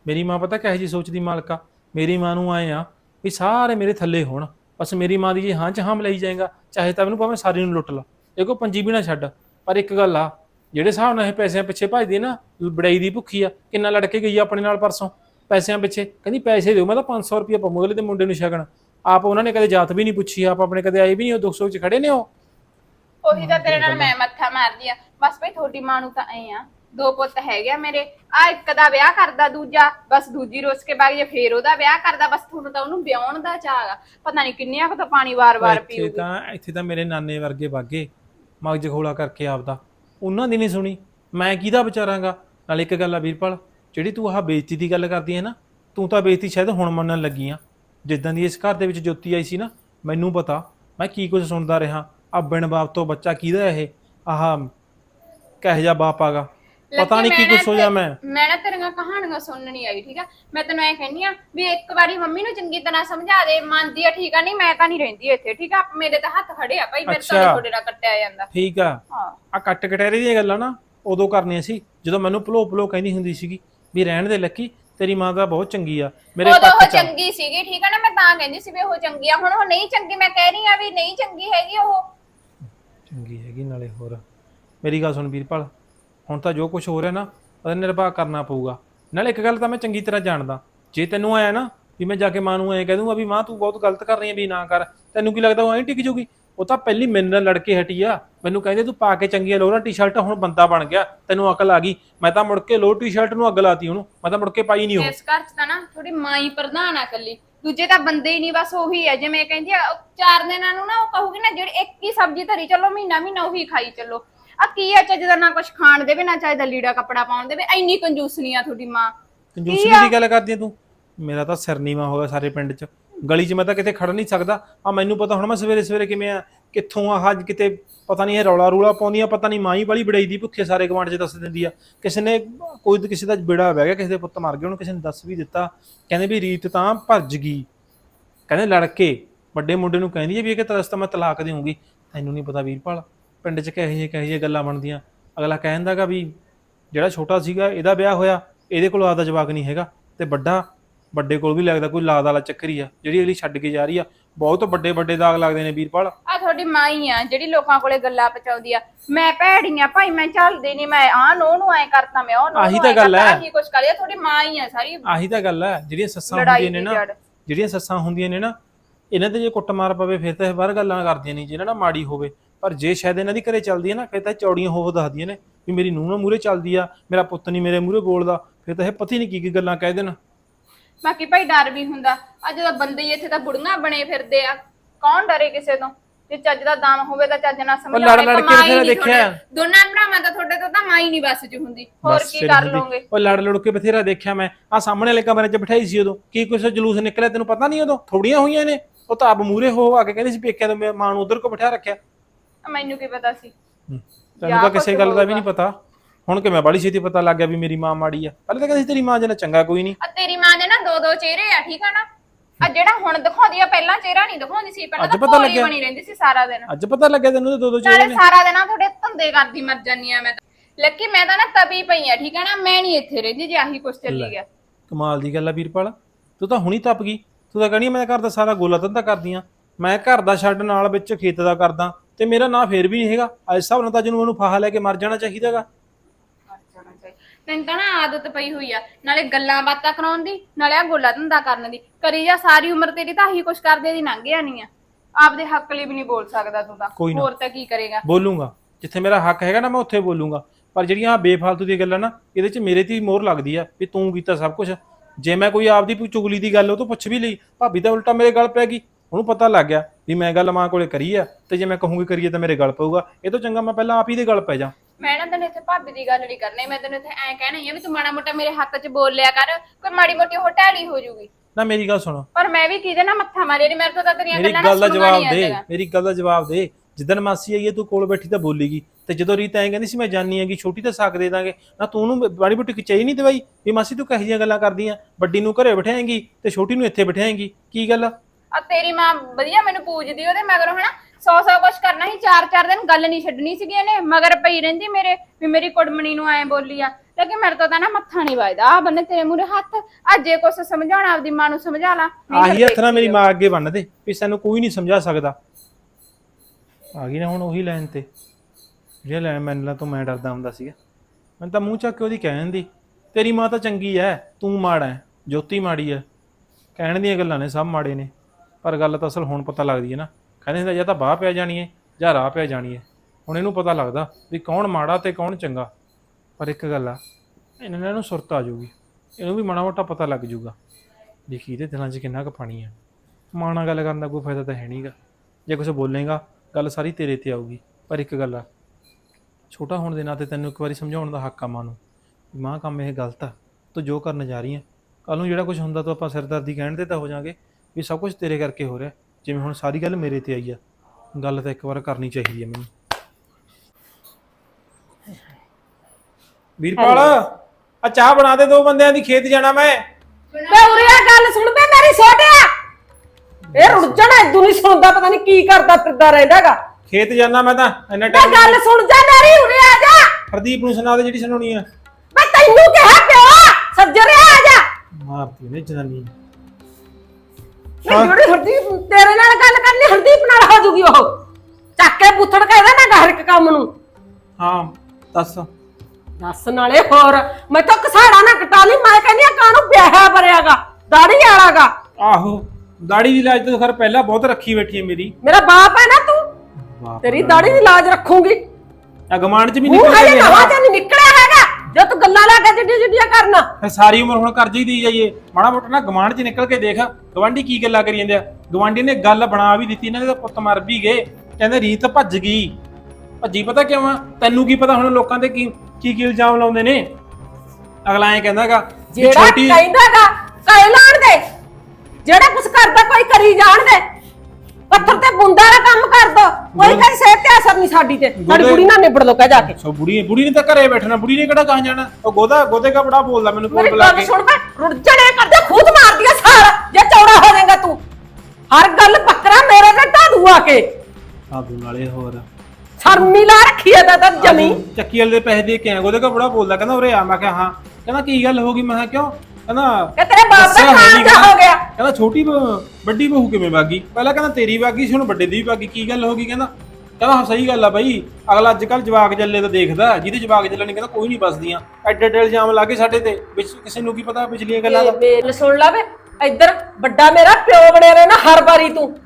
ਮੇਰੀ ਮਾਂ ਪਤਾ ਕਿਹੋ ਜੀ ਸੋਚਦੀ ਮਾਲਕਾ? ਮੇਰੀ ਮਾਂ ਨੂੰ ਆਏ ਆ ਵੀ ਸਾਰੇ ਮੇਰੇ ਥੱਲੇ ਹੋਣ। ਬਸ ਮੇਰੀ ਮਾਂ ਦੀ ਜੇ ਹਾਂ ਚ ਹਾਂ ਲਈ ਜਾਏਗਾ ਚਾਹੇ ਤਾਂ ਮੈਨੂੰ ਭਾਵੇਂ ਸਾਰੀ ਨੂੰ ਲੁੱਟ ਲਾ। ਇਹ ਕੋ ਪੰਜੀ ਵੀ ਨਾ ਛੱਡ। ਪਰ ਇੱਕ ਗੱਲ ਆ ਜਿਹੜੇ ਹਿਸਾਬ ਨਾਲ ਇਹ ਪੈਸਿਆਂ ਪਿੱਛੇ ਭੱਜਦੀ ਨਾ ਬੜਾਈ ਦੀ ਭੁੱਖੀ ਆ ਕਿੰਨਾ ਲੜ ਕੇ ਗਈ ਆ ਆਪਣੇ ਨਾਲ ਪਰਸੋਂ ਪੈਸਿਆਂ ਪਿੱਛੇ? ਕਹਿੰਦੀ ਪੈਸੇ ਦਿਓ ਮੈਂ ਤਾਂ 500 ਰੁਪਏ ਪਾਉਂਗਾ ਅਗਲੇ ਦੇ ਮੁੰਡੇ ਨੂੰ ਛਕਣ। ਆਪ ਉਹਨਾਂ ਨੇ ਕਦੇ ਜਾਤ ਵੀ ਨਹੀਂ ਪੁੱਛੀ ਆਪ ਆਪਣੇ ਕਦੇ ਆਏ ਵੀ ਨਹੀਂ ਉਹ 200 ਚ ਖੜੇ ਨੇ ਉਹ? ਉਹੀ ਤਾਂ ਤੇਰੇ ਨਾਲ ਮੈਂ ਮੱਥਾ ਮਾਰਦੀ ਆ। ਬਸ ਭਈ ਤੁਹਾਡੀ ਮਾਂ ਨੂੰ ਤਾਂ ਐ ਆ ਦੋ ਪੁੱਤ ਹੈਗੇ ਆ ਮੇਰੇ। ਆ ਇੱਕ ਦਾ ਵਿਆਹ ਕਰਦਾ ਦੂਜਾ ਬਸ ਦੂਜੀ ਰੁੱਸ ਕੇ ਬਾਗ ਜੇ ਫੇਰ ਉਹਦਾ ਵਿਆਹ ਕਰਦਾ ਬਸ ਤੁਹਾਨੂੰ ਤਾਂ ਉਹਨੂੰ ਵਿਆਹਣ ਦਾ ਚਾਹਗਾ ਪਤਾ ਨਹੀਂ ਕਿੰਨੀਆਂ ਕੁ ਤਾਂ ਪਾਣੀ ਵਾਰ-ਵਾਰ ਇੱਥੇ ਪੀਊਗੀ। ਤਾਂ ਇੱਥੇ ਤਾਂ ਮੇਰੇ ਨਾਨੇ ਵਰਗੇ ਬਾਗੇ ਮਗਜ ਖੋਲਾ ਕਰਕੇ ਆਪਦਾ। ਉਹਨਾਂ ਦੀ ਨਹੀਂ ਸੁਣੀ। ਮੈਂ ਕਿਹਦਾ ਵਿਚਾਰਾਂਗਾ? ਨਾਲ ਇੱਕ ਗੱਲ ਆ ਵੀਰਪਾਲ ਜਿਹੜੀ ਤੂੰ ਆਹ ਬੇਇੱਜ਼ਤੀ ਦੀ ਗੱਲ ਕਰਦੀ ਹੈ ਨਾ ਤੂੰ ਤਾਂ ਬੇਇੱਜ਼ਤੀ ਸ਼ਾਇਦ ਹੁਣ ਮੰਨਣ ਲੱਗੀ ਆ ਜਿੱਦਾਂ ਦੀ ਇਸ ਘਰ ਦੇ ਵਿੱਚ ਜੋਤੀ ਆਈ ਸੀ ਨਾ ਮੈਨੂੰ ਪਤਾ। ਮੈਂ ਕੀ ਕੁਝ ਸੁਣਦਾ ਰਿਹਾ। ਆ ਬਿਨ ਬਾਪ ਤੋਂ ਬੱਚਾ ਕਿਹਦਾ ਇਹ? ਆਹ ਕਹੇ ਜਾ ਬਾਪ ਆਗਾ। ਪਤਾ ਨਹੀਂ ਕੀ ਕੁਝ ਸੋਚਿਆ ਮੈਂ। ਮੈਂ ਨਾ ਤੇਰੀਆਂ ਕਹਾਣੀਆਂ ਸੁਣਨ ਨਹੀਂ ਆਈ ਠੀਕ ਆ? ਮੈਂ ਤੈਨੂੰ ਐ ਕਹਿੰਨੀ ਆ ਵੀ ਇੱਕ ਵਾਰੀ ਮੰਮੀ ਨੂੰ ਚੰਗੀ ਤਰ੍ਹਾਂ ਸਮਝਾ ਦੇ ਮੰਨਦੀ ਆ ਠੀਕ ਆ? ਨਹੀਂ ਮੈਂ ਤਾਂ ਨਹੀਂ ਰਹਿੰਦੀ ਇੱਥੇ ਠੀਕ ਆ? ਮੇਰੇ ਤਾਂ ਹੱਥ ਖੜੇ ਆ ਭਾਈ ਮੇਰੇ ਤੋਂ ਅੱਛਾ। ਤੁਹਾਡੇ ਨਾਲ ਕੱਟਿਆ ਜਾਂਦਾ। ਠੀਕ ਆ। ਹਾਂ। ਆ ਕੱਟ ਕਟਹਿਰੇ ਦੀਆਂ ਗੱਲਾਂ ਨਾ ਉਦੋਂ ਕਰਨੀਆਂ ਸੀ ਜਦੋਂ ਮੈਨੂੰ ਭਲੋ ਭਲੋ ਕਹਿੰਦੀ ਹੁੰਦੀ ਸੀਗੀ ਵੀ ਰਹਿਣ ਦੇ ਲੱਕੀ ਤੇਰੀ ਮਾਂ ਤਾਂ ਬਹੁਤ ਚੰਗੀ ਆ ਮੇਰੇ ਉਦੋਂ ਉਹ ਪੱਖ ਚ ਆ। ਚੰਗੀ ਸੀਗੀ ਠੀਕ ਆ ਨਾ? ਮੈਂ ਤਾਂ ਕਹਿੰਦੀ ਸੀ ਵੀ ਉਹ ਚੰਗੀ ਆ ਹੁਣ ਉਹ ਨਹੀਂ ਚੰਗੀ ਮੈਂ ਕਹਿ ਰਹੀ ਆ ਵੀ ਨਹੀਂ ਚੰਗੀ ਹੈਗੀ ਉਹ। ਚੰਗੀ ਹੈਗੀ ਨਾਲੇ ਹੋਰ। ਮੇਰੀ ਗੱਲ ਸੁਣ ਵੀਰਪਾਲ ਹੁਣ ਤਾਂ ਜੋ ਕੁਝ ਹੋ ਰਿਹਾ ਨਾ, ਉਹਦਾ ਨਿਰਵਾਹ ਕਰਨਾ ਪਊਗਾ। ਨਾਲੇ ਇੱਕ ਗੱਲ ਤਾਂ ਮੈਂ ਚੰਗੀ ਤਰ੍ਹਾਂ ਜਾਣਦਾ। ਜੇ ਤੈਨੂੰ ਆਇਆ ਨਾ ਵੀ ਮੈਂ ਜਾ ਕੇ ਮਾਂ ਨੂੰ ਐਂ ਕਹਿ ਦੂੰਗਾ ਵੀ ਮਾਂ, ਤੂੰ ਬਹੁਤ ਗਲਤ ਕਰ ਰਹੀ ਹੈ ਵੀ ਨਾ ਕਰ, ਤੈਨੂੰ ਕੀ ਲੱਗਦਾ ਉਹ ਐਂ ਟਿਕ ਜੂਗੀ ਉਹ ਤਾਂ ਪਹਿਲੀ ਮੇਰੇ ਨਾਲ ਲੜ ਕੇ ਹਟੀ ਆ। ਮੈਨੂੰ ਕਹਿੰਦੇ ਤੂੰ ਪਾ ਕੇ ਚੰਗੀਆਂ ਲੋਰਾਂ ਟੀ-ਸ਼ਰਟ, ਹੁਣ ਬੰਦਾ ਬਣ ਗਿਆ। ਤੈਨੂੰ ਅਕਲ ਆ ਗਈ। ਮੈਂ ਤਾਂ ਮੁੜ ਕੇ ਲੋ ਟੀ-ਸ਼ਰਟ ਨੂੰ ਅੱਗ ਲਾਤੀ ਉਹਨੂੰ। ਮੈਂ ਤਾਂ ਮੁੜ ਕੇ ਪਾਈ ਨਹੀਂ ਉਹ। ਇਸ ਘਰ ਚ ਤਾਂ ਨਾ ਥੋੜੀ ਮਾਂ ਹੀ ਪ੍ਰਧਾਨ ਆ ਕੱਲੀ ਦੂਜੇ ਤਾਂ ਬੰਦੇ ਹੀ ਨਹੀਂ, ਬਸ ਉਹੀ ਹੈ। ਜਿਵੇਂ ਕਹਿੰਦੀ ਆ, ਉਹ ਚਾਰ ਦਿਨਾਂ ਨੂੰ ਨਾ ਉਹ ਕਹੂਗੀ ਨਾ, ਜਿਹੜੀ ਇੱਕ ਹੀ ਸਬਜ਼ੀ ਧਰੀ, ਚੱਲੋ ਮਹੀਨਾ ਮਹੀਨਾ ਉਹੀ ਖਾਈ ਚੱਲੋ। ਆ ਕੀ ਆ ਚੱਜ ਦਾ ਨਾ ਕੁਝ ਖਾਣ ਦੇਵੇ ਨਾ ਚਾਹੀਦਾ ਲੀੜਾ ਕੱਪੜਾ ਪਾਉਣ ਦੇਵੇ? ਇੰਨੀ ਕੰਜੂਸਨੀ ਆ ਤੁਹਾਡੀ ਮਾਂ। ਕੰਜੂਸੀ ਦੀ ਗੱਲ ਕਰਦੀ ਆ ਤੂੰ? ਮੇਰਾ ਤਾਂ ਸਿਰ ਨੀਵਾ ਹੋ ਗਿਆ ਸਾਰੇ ਪਿੰਡ 'ਚ। ਗਲੀ 'ਚ ਮੈਂ ਤਾਂ ਕਿਤੇ ਖੜ ਨਹੀਂ ਸਕਦਾ। ਆ ਮੈਨੂੰ ਪਤਾ ਹੁਣ ਮੈਂ ਸਵੇਰੇ ਸਵੇਰੇ ਕਿਵੇਂ ਆ ਕਿੱਥੋਂ ਆ ਅੱਜ ਕਿਤੇ ਪਤਾ ਨਹੀਂ ਇਹ ਰੌਲਾ ਰੂਲਾ ਪਾਉਂਦੀਆਂ ਪਤਾ ਨਹੀਂ ਮਾਂ ਹੀ ਵਾਲੀ ਬੜਾਈ ਦੀ ਭੁੱਖੇ ਸਾਰੇ ਗਵਾਂਢ 'ਚ ਦੱਸ ਦਿੰਦੀ ਆ। ਕਿਸੇ ਨੇ ਕੋਈ ਤਾਂ ਕਿਸੇ ਦਾ ਬੇੜਾ ਬਹਿ ਗਿਆ ਕਿਸੇ ਦੇ ਪੁੱਤ ਮਰ ਗਿਆ ਉਹਨੂੰ ਕਿਸੇ ਨੇ ਦੱਸ ਵੀ ਦਿੱਤਾ। ਕਹਿੰਦੇ ਵੀ ਰੀਤ ਤਾਂ ਭੱਜ ਗਈ। ਕਹਿੰਦੇ ਲੜ ਕੇ ਵੱਡੇ ਮੁੰਡੇ ਨੂੰ ਕਹਿੰਦੀ ਹੈ ਵੀ ਇਹ ਕਿ ਤਰਸ ਤਾਂ ਮੈਂ ਤਲਾਕ ਦੇਵਾਂਗੀ ਤੈਨੂੰ ਨਹੀਂ ਪਤਾ ਵੀਰਪਾਲ। ਪਿੰਡ 'ਚ ਕਹੇ ਜਿਹੇ ਕਹੇ ਜਿਹੇ ਗੱਲਾਂ ਬਣਦੀਆਂ। ਅਗਲਾ ਕਹਿੰਦਾਗਾ ਵੀ ਜਿਹੜਾ ਛੋਟਾ ਸੀਗਾ ਇਹਦਾ ਵਿਆਹ ਹੋਇਆ ਇਹਦੇ ਕੋਲ ਆਦਾ ਜਵਾਕ ਨਹੀਂ ਹੈਗਾ ਤੇ ਵੱਡਾ ਵੱਡੇ ਕੋਲ ਵੀ ਲੱਗਦਾ ਕੋਈ ਲਾਦ ਵਾਲਾ ਚੱਕਰ ਹੀ ਆ ਜਿਹੜੀ ਅਗਲੀ ਛੱਡ ਕੇ ਜਾ ਰਹੀ ਆ। ਬਹੁਤ ਵੱਡੇ ਵੱਡੇ ਦਾਗ ਲੱਗਦੇ ਨੇ ਵੀਰਪਾਲ। ਆ ਤੁਹਾਡੀ ਮਾਂ ਹੀ ਆ ਜਿਹੜੀ ਲੋਕਾਂ ਕੋਲੇ ਗੱਲਾਂ ਪਚਾਉਂਦੀ ਆ। ਮੈਂ ਭੈੜੀ ਆ ਭਾਈ ਮੈਂ ਚੱਲਦੇ ਨਹੀਂ ਮੈਂ ਆ ਨੋ ਨੂੰ ਐ ਕਰਤਾ ਮੈਂ ਉਹ ਨੋ ਆਹੀ ਤਾਂ ਗੱਲ ਹੈ। ਆਹੀ ਕੁਛ ਕਰਿਆ ਤੁਹਾਡੀ ਮਾਂ ਹੀ ਆ ਸਾਰੀ। ਆਹੀ ਤਾਂ ਗੱਲ ਹੈ ਜਿਹੜੀਆਂ ਸੱਸਾਂ ਲੜਾਈ ਹੁੰਦੀਆਂ ਨੇ ਦੀ ਨਾ ਜੜ। ਜਿਹੜੀਆਂ ਸੱਸਾਂ ਹੁੰਦੀਆਂ ਨੇ ਨਾ ਇਹਨਾਂ ਤੇ ਜੇ ਕੁੱਟਮਾਰ ਪਵੇ ਫਿਰ ਤਾਂ ਇਹ ਬਾਹਰ ਗੱਲਾਂ ਕਰਦੀਆਂ ਨਹੀਂ ਜਿਹਨਾਂ ਨਾਲ ਮਾੜੀ ਹੋਵੇ ਪਰ ਜੇ ਸ਼ਾਇਦ ਇਹਨਾਂ ਦੀ ਘਰੇ ਚੱਲਦੀ ਹੈ ਨਾ ਫਿਰ ਤਾਂ ਇਹ ਚੌੜੀਆਂ ਹੋ ਹੋ ਦੱਸਦੀਆਂ ਨੇ ਵੀ ਮੇਰੀ ਨੂੰਹ ਨਾ ਮੂਰੇ ਚੱਲਦੀ ਆ ਮੇਰਾ ਪੁੱਤ ਨਹੀਂ ਮੇਰੇ ਮੂਰੇ ਬੋਲਦਾ ਫਿਰ ਤਾਂ ਇਹ ਪਤਾ ਹੀ ਨਹੀਂ ਕੀ ਕੀ ਗੱਲਾਂ ਕਹਿ ਦੇਣ। ਬਾਕੀ ਭਾਈ ਡਰ ਵੀ ਹੁੰਦਾ। ਅੱਜ ਜਦੋਂ ਬੰਦੇ ਹੀ ਇੱਥੇ ਤਾਂ ਬੁੜੀਆਂ ਬਣੇ ਫਿਰਦੇ ਆ। ਕੌਣ ਡਰੇ ਕਿਸੇ ਤੋਂ? ਜੇ ਚੱਜ ਦਾ ਦਮ ਹੋਵੇ ਤਾਂ ਚੱਜ ਨਾਲ ਸਮਝ ਲੜ ਲੜ ਕੇ ਬਥੇਰਾ ਦੇਖਿਆ। ਦੋਨਾਂ ਭਰਾਵਾਂ ਦਾ ਤੁਹਾਡੇ ਤੋਂ ਤਾਂ ਮਾਂ ਹੀ ਨਹੀਂ ਬਸ ਚ ਹੁੰਦੀ ਹੋਰ ਬਸ ਕੀ ਕਰ ਹੁੰਦੀ। ਲੋਗੇ ਉਹ ਲੜ ਲੜ ਕੇ ਬਥੇਰਾ ਦੇਖਿਆ ਮੈਂ। ਆ ਸਾਹਮਣੇ ਵਾਲੇ ਕਮਰੇ 'ਚ ਬਿਠਾਈ ਸੀ ਉਦੋਂ। ਕੀ ਕੁਛ ਜਲੂਸ ਨਿਕਲਿਆ ਤੈਨੂੰ ਪਤਾ ਨਹੀਂ ਉਦੋਂ? ਥੋੜੀਆਂ ਹੋਈਆਂ ਨੇ। ਉਹ ਤਾਂ ਆਪ ਮੂਰੇ ਹੋ ਆ ਕੇ ਕਹਿੰਦੇ ਸੀ ਪੇਕਿਆਂ ਤੋਂ ਮੈਂ ਮਾਂ ਨੂੰ ਉਧਰ ਕੋ ਬਿਠਾ ਰੱਖਿਆ। ਮੈਨੂੰ ਕੀ ਪਤਾ ਸੀ? ਤੈਨੂੰ ਤਾਂ ਕਿਸੇ ਗੱਲ ਦਾ ਵੀ ਨਹੀਂ ਪਤਾ। ਹੁਣ ਕਿ ਮੈਂ ਬੜੀ ਛੇਤੀ ਪਤਾ ਲੱਗ ਗਿਆ ਵੀ ਮੇਰੀ ਮਾਂ ਮਾੜੀ ਆ। ਪਹਿਲੇ ਤਾਂ ਕਹਿੰਦੀ ਸੀ ਤੇਰੀ ਮਾਂ ਜਨਾ ਚੰਗਾ ਕੋਈ ਨਹੀਂ। ਆ ਤੇਰੀ ਮਾਂ ਦੇ ਨਾ ਦੋ ਦੋ ਚਿਹਰੇ ਆ ਠੀਕ ਆ ਨਾ? ਆ ਜਿਹੜਾ ਹੁਣ ਦਿਖਾਉਂਦੀ ਆ ਪਹਿਲਾਂ ਚਿਹਰਾ ਨਹੀਂ ਦਿਖਾਉਂਦੀ ਸੀ ਪਹਿਲਾਂ ਅੱਜ ਤਾਂ ਪਤਾ ਭੋਲੀ ਲੱਗਿਆ। ਬਣੀ ਰਹਿੰਦੀ ਸੀ ਸਾਰਾ ਦਿਨ। ਅੱਜ ਪਤਾ ਲੱਗਿਆ ਤੈਨੂੰ ਤੇ ਦੋ ਦੋ ਚਿਹਰੇ ਨਾਲੇ ਨੇ। ਸਾਰਾ ਦਿਨ ਆ ਤੁਹਾਡੇ ਧੰਦੇ ਕਰਦੀ ਮਰ ਜਾਨੀ ਆ ਮੈਂ ਤਾਂ। ਲੱਕੀ ਮੈਂ ਤਾਂ ਨਾ ਤਪੀ ਪਈ ਆ ਠੀਕ ਆ ਨਾ? ਮੈਂ ਨਹੀਂ ਇੱਥੇ ਰਹਿੰਦੀ ਜੇ ਆਹੀ ਕੁਛ ਚੱਲੀ ਗਿਆ। ਕਮਾਲ ਦੀ ਗੱਲ ਆ ਵੀਰਪਾਲ। ਤੂੰ ਤਾਂ ਹੁਣੀ ਤੱਪ ਗਈ। ਤੂੰ ਤਾਂ ਕਹਣੀ ਮੈਂ ਘਰ ਦਾ ਸਾਰਾ ਗੋਲਾ ਧੰਦਾ ਕਰਦੀ ਆ। ਮੈਂ ਘਰ ਦਾ ਛੱਡ ਨਾਲ ਵਿੱਚ ਖੇਤ ਦਾ ਕਰਦਾ। ਤੇ ਮੇਰਾ ਨਾਂ ਫੇਰ ਵੀ ਨਹੀਂ ਹੈਗਾ। ਅੱਜ ਹਿਸਾਬ ਨਾਲ ਤਾਂ ਜਿਹਨੂੰ ਉਹਨੂੰ ਫਾਹਾ ਲੈ ਕੇ ਮਰ ਜਾਣਾ ਚਾਹੀਦਾਗਾ। ਤੈਨੂੰ ਤਾਂ ਨਾ ਆਦਤ ਪਈ ਹੋਈ ਆ। ਨਾਲੇ ਗੱਲਾਂ ਬਾਤਾਂ ਕਰਾਉਣ ਦੀ ਨਾਲੇ ਆ ਗੋਲਾ ਧੰਦਾ ਕਰਨ ਦੀ। ਕਰੀ ਜਾ ਸਾਰੀ ਉਮਰ ਤੇਰੀ ਤਾਂ ਆਹੀ ਕੁਛ ਕਰਦੇ ਦੀ ਲੰਘ ਜਾਣੀ ਆ। ਆਪਦੇ ਹੱਕ ਲਈ ਵੀ ਨਹੀਂ ਬੋਲ ਸਕਦਾ ਤੂੰ ਤਾਂ। ਕੋਈ ਨਾ। ਹੋਰ ਤਾਂ ਕੀ ਕਰੇਗਾ? ਬੋਲੂੰਗਾ। ਜਿੱਥੇ ਮੇਰਾ ਹੱਕ ਹੈਗਾ ਨਾ ਮੈਂ ਉੱਥੇ ਬੋਲੂੰਗਾ। ਪਰ ਜਿਹੜੀਆਂ ਆਹ ਬੇਫਾਲਤੂ ਦੀਆਂ ਗੱਲਾਂ ਨਾ ਇਹਦੇ 'ਚ ਮੇਰੇ ਤੇ ਹੀ ਮੋਹਰ ਲੱਗਦੀ ਆ ਵੀ ਤੂੰ ਕੀਤਾ ਸਭ ਕੁਝ ਜੇ ਮੈਂ ਕੋਈ ਆਪਦੀ ਕੋਈ ਚੁਗਲੀ ਦੀ ਗੱਲ ਉਹ ਤੋਂ ਪੁੱਛ ਵੀ ਲਈ। ਭਾਬੀ ਤਾਂ ਉਲਟਾ ਮੇਰੇ ਗਲ ਪੈ ਗਈ। ਉਹਨੂੰ ਪਤਾ ਲੱਗ ਗਿਆ। ਵੀ ਮੈਂ ਗੱਲ ਮਾਂ ਕੋਲੇ ਕਰੀ ਆ ਤੇ ਜੇ ਮੈਂ ਕਹੂੰਗੀ ਕਰੀਏ ਤਾਂ ਮੇਰੇ ਗਲ ਪਊਗਾ। ਇਹ ਤੋਂ ਚੰਗਾ ਮੈਂ ਪਹਿਲਾਂ ਆਪ ਹੀ ਦੇ ਗਲ ਪੈ ਜਾ। ਮੈਂ ਨਾ ਤੈਨੂੰ ਇੱਥੇ ਭਾਬੀ ਦੀ ਗੱਲ ਨਹੀਂ ਕਰਨੀ ਮੈਂ ਤੈਨੂੰ ਇੱਥੇ ਐਂ ਕਹਿਣਾ ਹੀ ਆ ਵੀ ਤੂੰ ਮਾੜਾ ਮੋਟਾ ਮੇਰੇ ਹੱਕ 'ਚ ਬੋਲ ਲਿਆ ਕਰ ਕੋਈ ਮਾੜੀ ਮੋਟੀ ਉਹ ਢੈਲੀ ਹੋ ਜੂਗੀ। ਨਾ ਮੇਰੀ ਗੱਲ ਸੁਣ। ਪਰ ਮੈਂ ਵੀ ਕਿਹਦੇ ਨਾਲ ਮੱਥਾ ਮਾਰਿਆ ਨਹੀਂ ਮੇਰੇ ਤੋਂ ਤਾਂ ਤੇਰੀਆਂ ਮੇਰੀ ਗੱਲਾਂ ਗੱਲ ਦਾ ਜਵਾਬ ਦੇ ਮੇਰੀ ਗੱਲ ਦਾ ਜਵਾਬ ਦੇ। ਜਿੱਦਣ ਮਾਸੀ ਆਈ ਹੈ ਤੂੰ ਕੋਲ ਬੈਠੀ ਤਾਂ ਬੋਲੀਗੀ। ਤੇ ਜਦੋਂ ਰੀਤ ਐਂ ਕਹਿੰਦੀ ਸੀ ਮੈਂ ਜਾਣੀ ਹੈਗੀ ਛੋਟੀ ਤਾਂ ਸਾਕ ਦੇ ਦਾਂਗੇ। ਨਾ ਤੂੰ ਉਹਨੂੰ ਬਾੜੀ ਬੁੱਟੀ ਖਿਚਾਈ ਨਹੀਂ ਦਵਾਈ ਵੀ ਮਾਸੀ ਤੂੰ ਕਹੀ ਜੀਆਂ ਗੱਲਾਂ ਕਰਦੀ ਆ? ਵੱਡੀ ਨੂੰ ਘਰੇ ਬਿਠਾਏਂਗੀ ਤੇ ਛੋਟੀ ਨੂੰ ਇੱਥੇ ਬਿਠਾਏਂਗੀ। ਕੀ ਗੱਲ ਆ ਆ ਤੇਰੀ ਮਾਂ ਵਧੀਆ ਮੈਨੂੰ ਪੂਜਦੀ ਉਹਦੇ ਮਗਰੋਂ ਹਨਾ ਸੌ ਸੌ ਕੁਛ ਕਰਨਾ ਸੀ ਚਾਰ ਚਾਰ ਦਿਨ ਗੱਲ ਨਹੀਂ ਛੱਡਣੀ ਸੀਗੀ ਇਹਨੇ ਮਗਰ ਪਈ ਰਹਿੰਦੀ ਮੇਰੇ ਵੀ ਮੇਰੀ ਕੁੜਮਣੀ ਨੂੰ ਐ ਬੋਲੀ ਆ। ਲੇਕਿਨ ਮੇਰੇ ਤੋਂ ਤਾਂ ਨਾ ਮੱਥਾ ਨਹੀਂ ਵੱਜਦਾ ਆ ਬੰਨੇ ਤੇਰੇ ਮੂਰੇ ਹੱਥ ਅੱਜ ਜੇ ਕੁਛ ਸਮਝਾਉਣਾ ਆਪਦੀ ਮਾਂ ਨੂੰ ਸਮਝਾ ਲਾ ਨਹੀਂ ਆਹੀ ਹੱਥ ਨਾਲ ਮੇਰੀ ਮਾਂ ਅੱਗੇ ਬੰਨ ਦੇ ਵੀ ਸਾਨੂੰ ਕੋਈ ਨਹੀਂ ਸਮਝਾ ਸਕਦਾ। ਆ ਗਈ ਨਾ ਹੁਣ ਉਹੀ ਲਾਈਨ ਤੇ। ਜਿਹੜਾ ਲੈਣ ਮੈਨੂੰ ਤੋਂ ਮੈਂ ਡਰਦਾ ਹੁੰਦਾ ਸੀਗਾ। ਮੈਂ ਤਾਂ ਮੂੰਹ ਚੱਕ ਕੇ ਉਹਦੀ ਕਹਿਣ ਦੀ ਤੇਰੀ ਮਾਂ ਤਾਂ ਚੰਗੀ ਐ ਤੂੰ ਮਾੜਾ ਐ ਜੋਤੀ ਮਾੜੀ ਐ। ਕਹਿਣ ਦੀਆਂ ਗੱਲਾਂ ਨੇ ਸਭ ਮਾੜੇ ਨੇ। ਪਰ ਗੱਲ ਤਾਂ ਅਸਲ ਹੁਣ ਪਤਾ ਲੱਗਦੀ ਹੈ ਨਾ। ਕਹਿੰਦੇ ਹੁੰਦਾ ਜਾਂ ਤਾਂ ਬਾਹ ਪਿਆ ਜਾਣੀ ਹੈ, ਜਾਂ ਰਾਹ ਪਿਆ ਜਾਣੀ ਹੈ। ਹੁਣ ਇਹਨੂੰ ਪਤਾ ਲੱਗਦਾ ਵੀ ਕੌਣ ਮਾੜਾ ਤੇ ਕੌਣ ਚੰਗਾ। ਪਰ ਇੱਕ ਗੱਲ ਆ, ਇਹਨਾਂ ਨਾਲ ਇਹਨੂੰ ਸੁਰਤ ਆ ਜਾਊਗੀ। ਇਹਨੂੰ ਵੀ ਮਾੜਾ ਮੋਟਾ ਪਤਾ ਲੱਗ ਜਾਊਗਾ। ਦੇਖੀ ਇਹਦੇ ਦਿਲਾਂ 'ਚ ਕਿੰਨਾ ਕੁ ਪਾਣੀ ਆ। ਮਾਂ ਨਾਲ ਗੱਲ ਕਰਨ ਦਾ ਕੋਈ ਫਾਇਦਾ ਤਾਂ ਹੈ ਨਹੀਂਗਾ ਜੇ ਕੁਝ ਬੋਲੇਗਾ, ਗੱਲ ਸਾਰੀ ਤੇਰੇ ਤੇ ਆਊਗੀ। ਪਰ ਇੱਕ ਗੱਲ ਆ, ਛੋਟਾ ਹੋਣ ਦੇ ਨਾਤੇ ਤੈਨੂੰ ਇੱਕ ਵਾਰੀ ਸਮਝਾਉਣ ਦਾ ਹੱਕ ਆ ਮਾਂ ਨੂੰ ਵੀ ਮਾਂ, ਕੰਮ ਇਹ ਗਲਤ ਆ। ਤੂੰ ਜੋ ਕਰਨ ਜਾ ਰਹੀ ਆ ਕੱਲ ਨੂੰ ਜਿਹੜਾ ਕੁਝ ਹੁੰਦਾ ਤਾਂ ਆਪਾਂ ਸਿਰਦਰਦੀ ਕਹਿਣ ਤੇ ਤਾਂ ਹੋ ਜਾਾਂਗੇ। ਵੀ ਸਭ ਕੁਝ ਤੇਰੇ ਕਰਕੇ ਹੋ ਰਿਹਾ ਜਿਵੇਂ ਹੁਣ ਸਾਰੀ ਗੱਲ ਮੇਰੇ ਤੇ ਆਈ ਆ। ਗੱਲ ਤਾਂ ਇੱਕ ਵਾਰ ਕਰਨੀ ਚਾਹੀਦੀ ਆ ਮੈਨੂੰ। ਵੀਰਪਾਲ ਆ ਚਾਹ ਬਣਾ ਦੇ ਦੋ ਬੰਦਿਆਂ ਦੀ ਖੇਤ ਜਾਣਾ ਮੈਂ। ਬੇ ਉਰਿਆ ਗੱਲ ਸੁਣ ਬੇ ਮੇਰੀ ਛੋਟਿਆ ਇਹ ਰੁੱਝਣਾ ਇਦੋਂ ਨਹੀਂ ਸੁਣਦਾ ਪਤਾ ਨਹੀਂ ਕੀ ਕਰਦਾ ਫਿਰਦਾ ਰਹਿੰਦਾਗਾ ਖੇਤ ਜਾਣਾ ਮੈਂ ਤਾਂ ਇੰਨਾ ਬੇ ਟਾਈਮ ਗੱਲ ਸੁਣ ਜਾ ਮੇਰੀ ਉਰਿਆ ਜਾ। ਹਰਦੀਪ ਨੂੰ ਸੁਣਾ ਦੇ ਜਿਹੜੀ ਸੁਣਾਉਣੀ ਆ। ਮੈਂ ਤੈਨੂੰ ਕਿਹਾ ਪਿਓ ਸੱਜਰਿਆ ਆ ਜਾ। ਮਾਰਤੀ ਨੇ ਜਨਾਨੀ। ਜਿਹੜੀ ਹਰਦੀਪ ਤੇਰੇ ਨਾਲ ਗੱਲ ਕਰਨੀ ਹਰਦੀਪ ਨਾਲ ਹੋ ਜੂਗੀ ਉਹ। ਚੱਕ ਕੇ ਪੁੱਥੜ ਕਹਿੰਦਾ ਨਾ ਹਰ ਇੱਕ ਕੰਮ ਨੂੰ। ਹਾਂ ਦੱਸ। ਦੱਸ ਨਾਲੇ ਹੋਰ ਮੈਂ ਤਾਂ ਕਸਾੜਾ ਨਾ ਕਟਾ ਲਈ ਮੈਂ ਕਹਿੰਦੀ ਆ ਕਾਹਨੂੰ ਵਿਆਹਿਆ ਬਰਿਆਗਾ ਦਾੜੀ ਵਾਲਾਗਾ। ਆਹੋ ਦਾੜੀ ਦੀ ਲਾਜ ਤਾਂ ਖਰ ਪਹਿਲਾਂ ਬਹੁਤ ਰੱਖੀ ਬੈਠੀ ਹੈ ਮੇਰੀ। ਮੇਰਾ ਬਾਪ ਹੈ ਨਾ ਤੂੰ? ਤੇਰੀ ਦਾੜੀ ਦੀ ਲਾਜ ਰੱਖੂਗੀ। ਅਗਮਾਨ ਚ ਵੀ ਨਿਕਲ ਹਜੇ ਗਿਆ ਨਵਾਂ ਤੇ ਨਹੀਂ ਹੈਗਾ ਜੇ ਤੂੰ ਗੱਲਾਂ ਲਾ ਕੇ ਜਿੱਡੀ ਜਿੱਡੀਆਂ ਕਰਨਾ। ਫਿਰ ਸਾਰੀ ਉਮਰ ਹੁਣ ਕਰਜ਼ੇ ਹੀ ਦੀ ਜਾਈਏ ਮਾੜਾ ਮੋਟਾ ਨਾ ਗਵਾਂਢ ਚ ਨਿਕਲ ਕੇ ਦੇਖ ਗਵਾਂਢੀ ਕੀ ਗੱਲਾਂ ਕਰੀ ਜਾਂਦੇ ਆ? ਗਵਾਂਢੀ ਨੇ ਗੱਲ ਬਣਾ ਵੀ ਦਿੱਤੀ ਇਹਨਾਂ ਦੇ ਤਾਂ ਪੁੱਤ ਮਰ ਵੀ ਗਏ। ਕਹਿੰਦੇ ਰੀਤ ਭੱਜ ਗਈ। ਭੱਜੀ ਪਤਾ ਕਿਉਂ ਆ? ਤੈਨੂੰ ਕੀ ਪਤਾ ਹੁਣ ਲੋਕਾਂ ਤੇ ਕੀ ਕੀ ਕੀ ਇਲਜ਼ਾਮ ਲਾਉਂਦੇ ਨੇ? ਅਗਲਾ ਐ ਕਹਿੰਦਾਗਾ ਜਿਹੜਾ ਕਹਿੰਦਾਗਾ ਕਹਿ ਲਾਣ ਦੇ। ਜਿਹੜਾ ਕੁਝ ਕਰਦਾ ਕੋਈ ਕਰੀ ਜਾਣ ਦੇ। ਪੱਥਰ ਤੇ ਬੁੰਦਾ ਦਾ ਕੰਮ ਕਰ ਦੋ। ਕੋਈ ਤੇਰੀ ਸਿਹਤ ਤੇ ਅਸਰ ਨਹੀਂ ਸਾਡੀ ਤੇ। ਸਾਡੀ ਕੁੜੀ ਨਾਲ ਨਿਬੜ ਲੋ ਕਹਿ ਜਾ ਕੇ। ਸੋ ਬੁੜੀ ਬੁੜੀ ਨੇ ਤਾਂ ਘਰੇ ਬੈਠਣਾ ਬੁੜੀ ਨੇ ਕਿਹੜਾ ਕਹਾਂ ਜਾਣਾ? ਉਹ ਗੋਦਾ ਗੋਦੇ ਕਾ ਬੜਾ ਬੋਲਦਾ ਮੈਨੂੰ ਕੋਲ ਮੇਰੀ ਬੁਲਾ ਕੇ। ਸੁਣ ਬੈ ਰੁੱਜਣੇ ਕਰਦੇ ਖੂਦ ਮਾਰਦੀਆਂ ਸਾਰ। ਜੇ ਚੌੜਾ ਹੋ ਜਾਏਗਾ ਤੂੰ। ਹਰ ਗੱਲ ਬੱਕਰਾ ਮੇਰੇ ਤੇ ਢਾਦੂ ਆ ਕੇ। ਆਦੂ ਨਾਲੇ ਹੋਰ। ਸ਼ਰਮੀ ਲਾ ਰੱਖੀ ਐ ਤਾਂ ਜਮੀ। ਚੱਕੀ ਵਾਲੇ ਦੇ ਪੈਸੇ ਦੇ ਕੇ ਆਇਆ ਉਹਦੇ ਕਾ ਬੜਾ ਬੋਲਦਾ ਕਹਿੰਦਾ ਉਰੇ ਆ। ਮੈਂ ਕਿਹਾ ਹਾਂ। ਕਹਿੰਦਾ ਕੀ ਗੱਲ ਹੋ ਗਈ? ਮੈਂ ਕਿਹਾ ਕਿਉਂ? ਕਹਿੰਦਾ ਕਿ ਤੇਰੇ ਬਾਪ ਦਾ ਦੱਸਿਆ ਹੈ ਨੀ। ਹੋ ਗਿਆ। ਕਹਿੰਦਾ ਛੋਟੀ ਬਹੂ- ਵੱਡੀ ਬਹੂ ਕਿਵੇਂ ਵਾਗੀ ਪਹਿਲਾਂ ਕਹਿੰਦਾ ਤੇਰੀ ਵਾਗੀ ਸੀ ਹੁਣ ਵੱਡੇ ਦੀ ਵੀ ਵਾਗੀ ਕੀ ਗੱਲ ਹੋ ਗਈ ਕਹਿੰਦਾ? ਕਹਿੰਦਾ ਹਾਂ ਸਹੀ ਗੱਲ ਆ ਬਾਈ। ਅਗਲਾ ਅੱਜ ਕੱਲ ਜਵਾਕ ਜੱਲੇ ਤਾਂ ਦੇਖਦਾ। ਜਿਹਦੇ ਜਵਾਕ ਜੱਲੇ ਨਹੀਂ ਕਹਿੰਦਾ ਕੋਈ ਨਹੀਂ ਬਸਦੀਆਂ। ਐਡੇ ਐਡੇ ਇਲਜ਼ਾਮ ਲਾ ਕੇ ਸਾਡੇ ਤੇ। ਵਿੱਚ ਕਿਸੇ ਨੂੰ ਕੀ ਪਤਾ ਪਿਛਲੀਆਂ ਗੱਲਾਂ ਦਾ? ਮੇਲ ਸੁਣ ਲਾ ਵੇ। ਇੱਧਰ ਵੱਡਾ ਮੇਰਾ ਪਿਓ ਬਣਿਆ ਰਹਿਣਾ ਹਰ ਵਾਰੀ ਤੂੰ।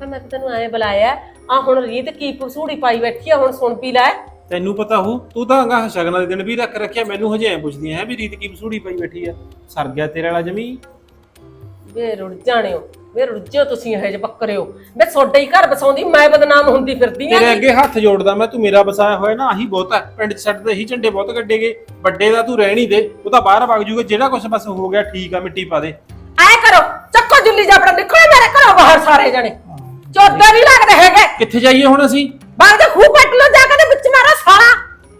ਤਾਂ ਮੈਂ ਤਾਂ ਤੈਨੂੰ ਐ ਬੁਲਾਇਆ ਆ ਹੁਣ ਰੀਤ ਕੀ ਪਸੂੜੀ ਪਾਈ ਬੈਠੀ ਆ ਹੁਣ ਸੁਣ ਪੀ ਲੈ। ਤੈਨੂੰ ਪਤਾ ਹੋ ਤੂੰ ਤਾਂ ਹੰਗਾ ਸ਼ਗਨਾਂ ਦੇ ਦਿਨ ਵੀ ਰੱਖ ਰੱਖਿਆ ਮੈਨੂੰ ਹਜੇ ਐ ਪੁੱਛਦੀ ਹੈ ਵੀ ਰੀਤ ਕੀ ਬਸੂੜੀ ਪਈ ਬੈਠੀ ਆ। ਸਰ ਗਿਆ ਤੇਰੇ ਵਾਲਾ ਜਮੀ? ਵੇ ਰੁੜ ਜਾਣਿਓ ਵੇ ਰੁੱਜਿਓ ਤੁਸੀਂ ਇਹ ਜੇ ਬੱਕਰਿਓ ਵੇ ਸੋਡੇ ਹੀ ਘਰ ਬਸਾਉਂਦੀ ਮੈਂ ਬਦਨਾਮ ਹੁੰਦੀ ਫਿਰਦੀ ਆ ਤੇਰੇ ਅੱਗੇ ਹੱਥ ਜੋੜਦਾ ਮੈਂ ਤੂੰ ਮੇਰਾ ਵਸਾਇਆ ਹੋਇਆ ਨਾ ਆਹੀ ਬਹੁਤ ਹੈ। ਪਿੰਡ 'ਚ ਤੇ ਇਹੀ ਝੰਡੇ ਬਹੁਤ ਕੱਢੇਗੇ ਵੱਡੇ ਦਾ ਤੂੰ ਰਹਿਣੀ ਦੇ ਉਹ ਤਾਂ ਬਾਹਰ ਵਗ ਜੂਗਾ ਜਿਹੜਾ ਕੁਛ ਬਸ ਹੋ ਗਿਆ ਠੀਕ ਆ ਮਿੱਟੀ ਪਾ ਦੇ। ਐ ਕਰੋ ਚੱਕੋ ਜੁੱਲੀ ਜਾ ਆਪਣਾ ਨਿਕਲੋ ਮੇਰੇ ਘਰੋਂ ਬਾਹਰ ਸਾਰੇ ਜਣੇ। ਚੋਦਾ ਨਹੀਂ ਲੱਗਦੇ ਹੈਗੇ। ਕਿੱਥੇ ਜਾਈਏ ਹੁਣ ਅਸੀਂ? ਬਾਹਰ ਦੇ ਖੂਹ ਕੱਟ ਲੋ ਜਾ ਕੇ ਤੇ ਵਿੱਚ ਮਾਰਾ ਸਾਲਾ।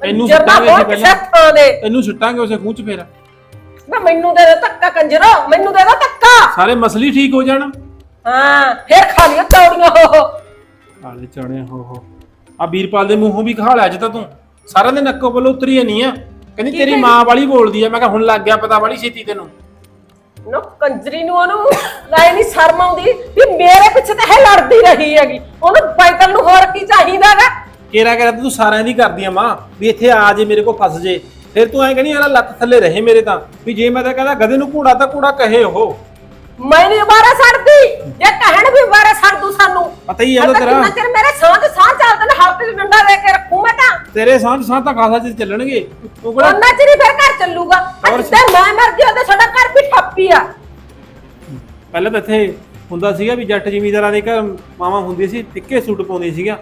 ਇਹਨੂੰ ਸੁੱਟਾਂਗੇ ਅਸੀਂ ਪਹਿਲਾਂ। ਦੇ। ਇਹਨੂੰ ਸੁੱਟਾਂਗੇ ਉਸੇ ਖੂਹ 'ਚ ਫੇਰ। ਮੈਂ ਮੈਨੂੰ ਦੇ ਦੇ ਧੱਕਾ ਕੰਜਰੋ ਮੈਨੂੰ ਦੇ ਦੋ ਧੱਕਾ। ਸਾਰੇ ਮਸਲੇ ਹੀ ਠੀਕ ਹੋ ਜਾਣ। ਹਾਂ ਫੇਰ ਖਾ ਲਿਓ ਤੌੜੀਆਂ ਹੋ ਹੋ। ਆਲੇ ਚਣੇ ਹੋ ਹੋ। ਆ ਵੀਰਪਾਲ ਦੇ ਮੂੰਹੋਂ ਵੀ ਖਾ ਲਿਆ ਅੱਜ ਤਾਂ ਤੂੰ। ਸਾਰਾ ਦਿਨ ਨੱਕੋ ਵੱਲੋਂ ਉਤਰੀ ਨਹੀਂ ਆ। ਕਹਿੰਦੀ ਤੇਰੀ ਮਾਂ ਵਾਲੀ ਬੋਲਦੀ ਆ। ਮੈਂ ਕਿਹਾ ਹੁਣ ਲੱਗ ਗਿਆ ਪਤਾ ਵਾਲੀ ਛੇਤੀ ਤੈਨੂੰ। ਨੋ ਕੰਜਰੀ ਨੂੰ ਉਹਨੂੰ ਲੈ ਨਹੀਂ ਸ਼ਰਮ ਆਉਂਦੀ ਵੀ ਮੇਰੇ ਪਿੱਛੇ ਤੇ ਇਹ ਲੜਦੀ ਰਹੀ ਹੈਗੀ। ਉਹਨੂੰ ਬੈਤਲ ਨੂੰ ਹੋਰ ਕੀ ਚਾਹੀਦਾਗਾ? ਕੇਰਾ ਕੇਰਾ ਤੂੰ ਸਾਰਿਆਂ ਦੀ ਕਰਦੀ ਆ ਮਾਂ, ਵੀ ਇੱਥੇ ਆ ਜੇ, ਮੇਰੇ ਕੋਲ ਫਸ ਜੇ। ਫਿਰ ਤੂੰ ਐਂ ਕਹਿੰਦੀ ਯਾਰ ਲੱਤ ਥੱਲੇ ਰਹੇ ਮੇਰੇ ਤਾਂ। ਵੀ ਜੇ ਮੈਂ ਤਾਂ ਕਹਿੰਦਾ ਗਧੇ ਨੂੰ ਘੋੜਾ ਤਾਂ ਘੋੜਾ ਕਹੇ ਉਹ। ਮੈਂ ਨਹੀਂ ਬਾਰਾ ਛੱਡਦੀ ਜੇ ਕਹਿਣ ਵੀ ਬਾਰਾ ਛੱਡ ਦੂ ਸਾਨੂੰ ਪਤਾ ਹੀ ਆ ਤਾਂ ਅਗਰ ਤੇਰਾ ਚਿਰ ਮੇਰੇ ਸਾਹ ਤੇ ਸਾਹ ਚੱਲਦੇ ਨੇ ਹੱਥ 'ਚ ਡੰਡਾ ਦੇ ਕੇ ਰੱਖੂ ਮੈਂ ਤਾਂ ਤੇਰੇ ਸਾਂਝ ਸਾਂਝ ਤਾਂ ਖਾਸਾ ਚ ਚੱਲਣਗੇ ਤੂੰ ਕਿਹੜਾ ਉਹਨਾਂ ਚਿਰ ਹੀ ਫਿਰ ਘਰ ਚੱਲੂਗਾ ਅੱਜ ਤੇ ਮੈਂ ਮਰ ਗਿਆ ਤੇ ਸਾਡਾ ਘਰ ਵੀ ਠੱਪੀ ਆ ਪਹਿਲਾਂ ਤਾਂ ਇੱਥੇ ਹੁੰਦਾ ਸੀਗਾ ਵੀ ਜੱਟ ਜ਼ਿਮੀਂਦਾਰਾਂ ਦੇ ਘਰ ਮਾਵਾਂ ਹੁੰਦੀ ਸੀ ਤਿੱਕੇ ਸੂਟ ਪਾਉਂਦੀ ਸੀਗਾ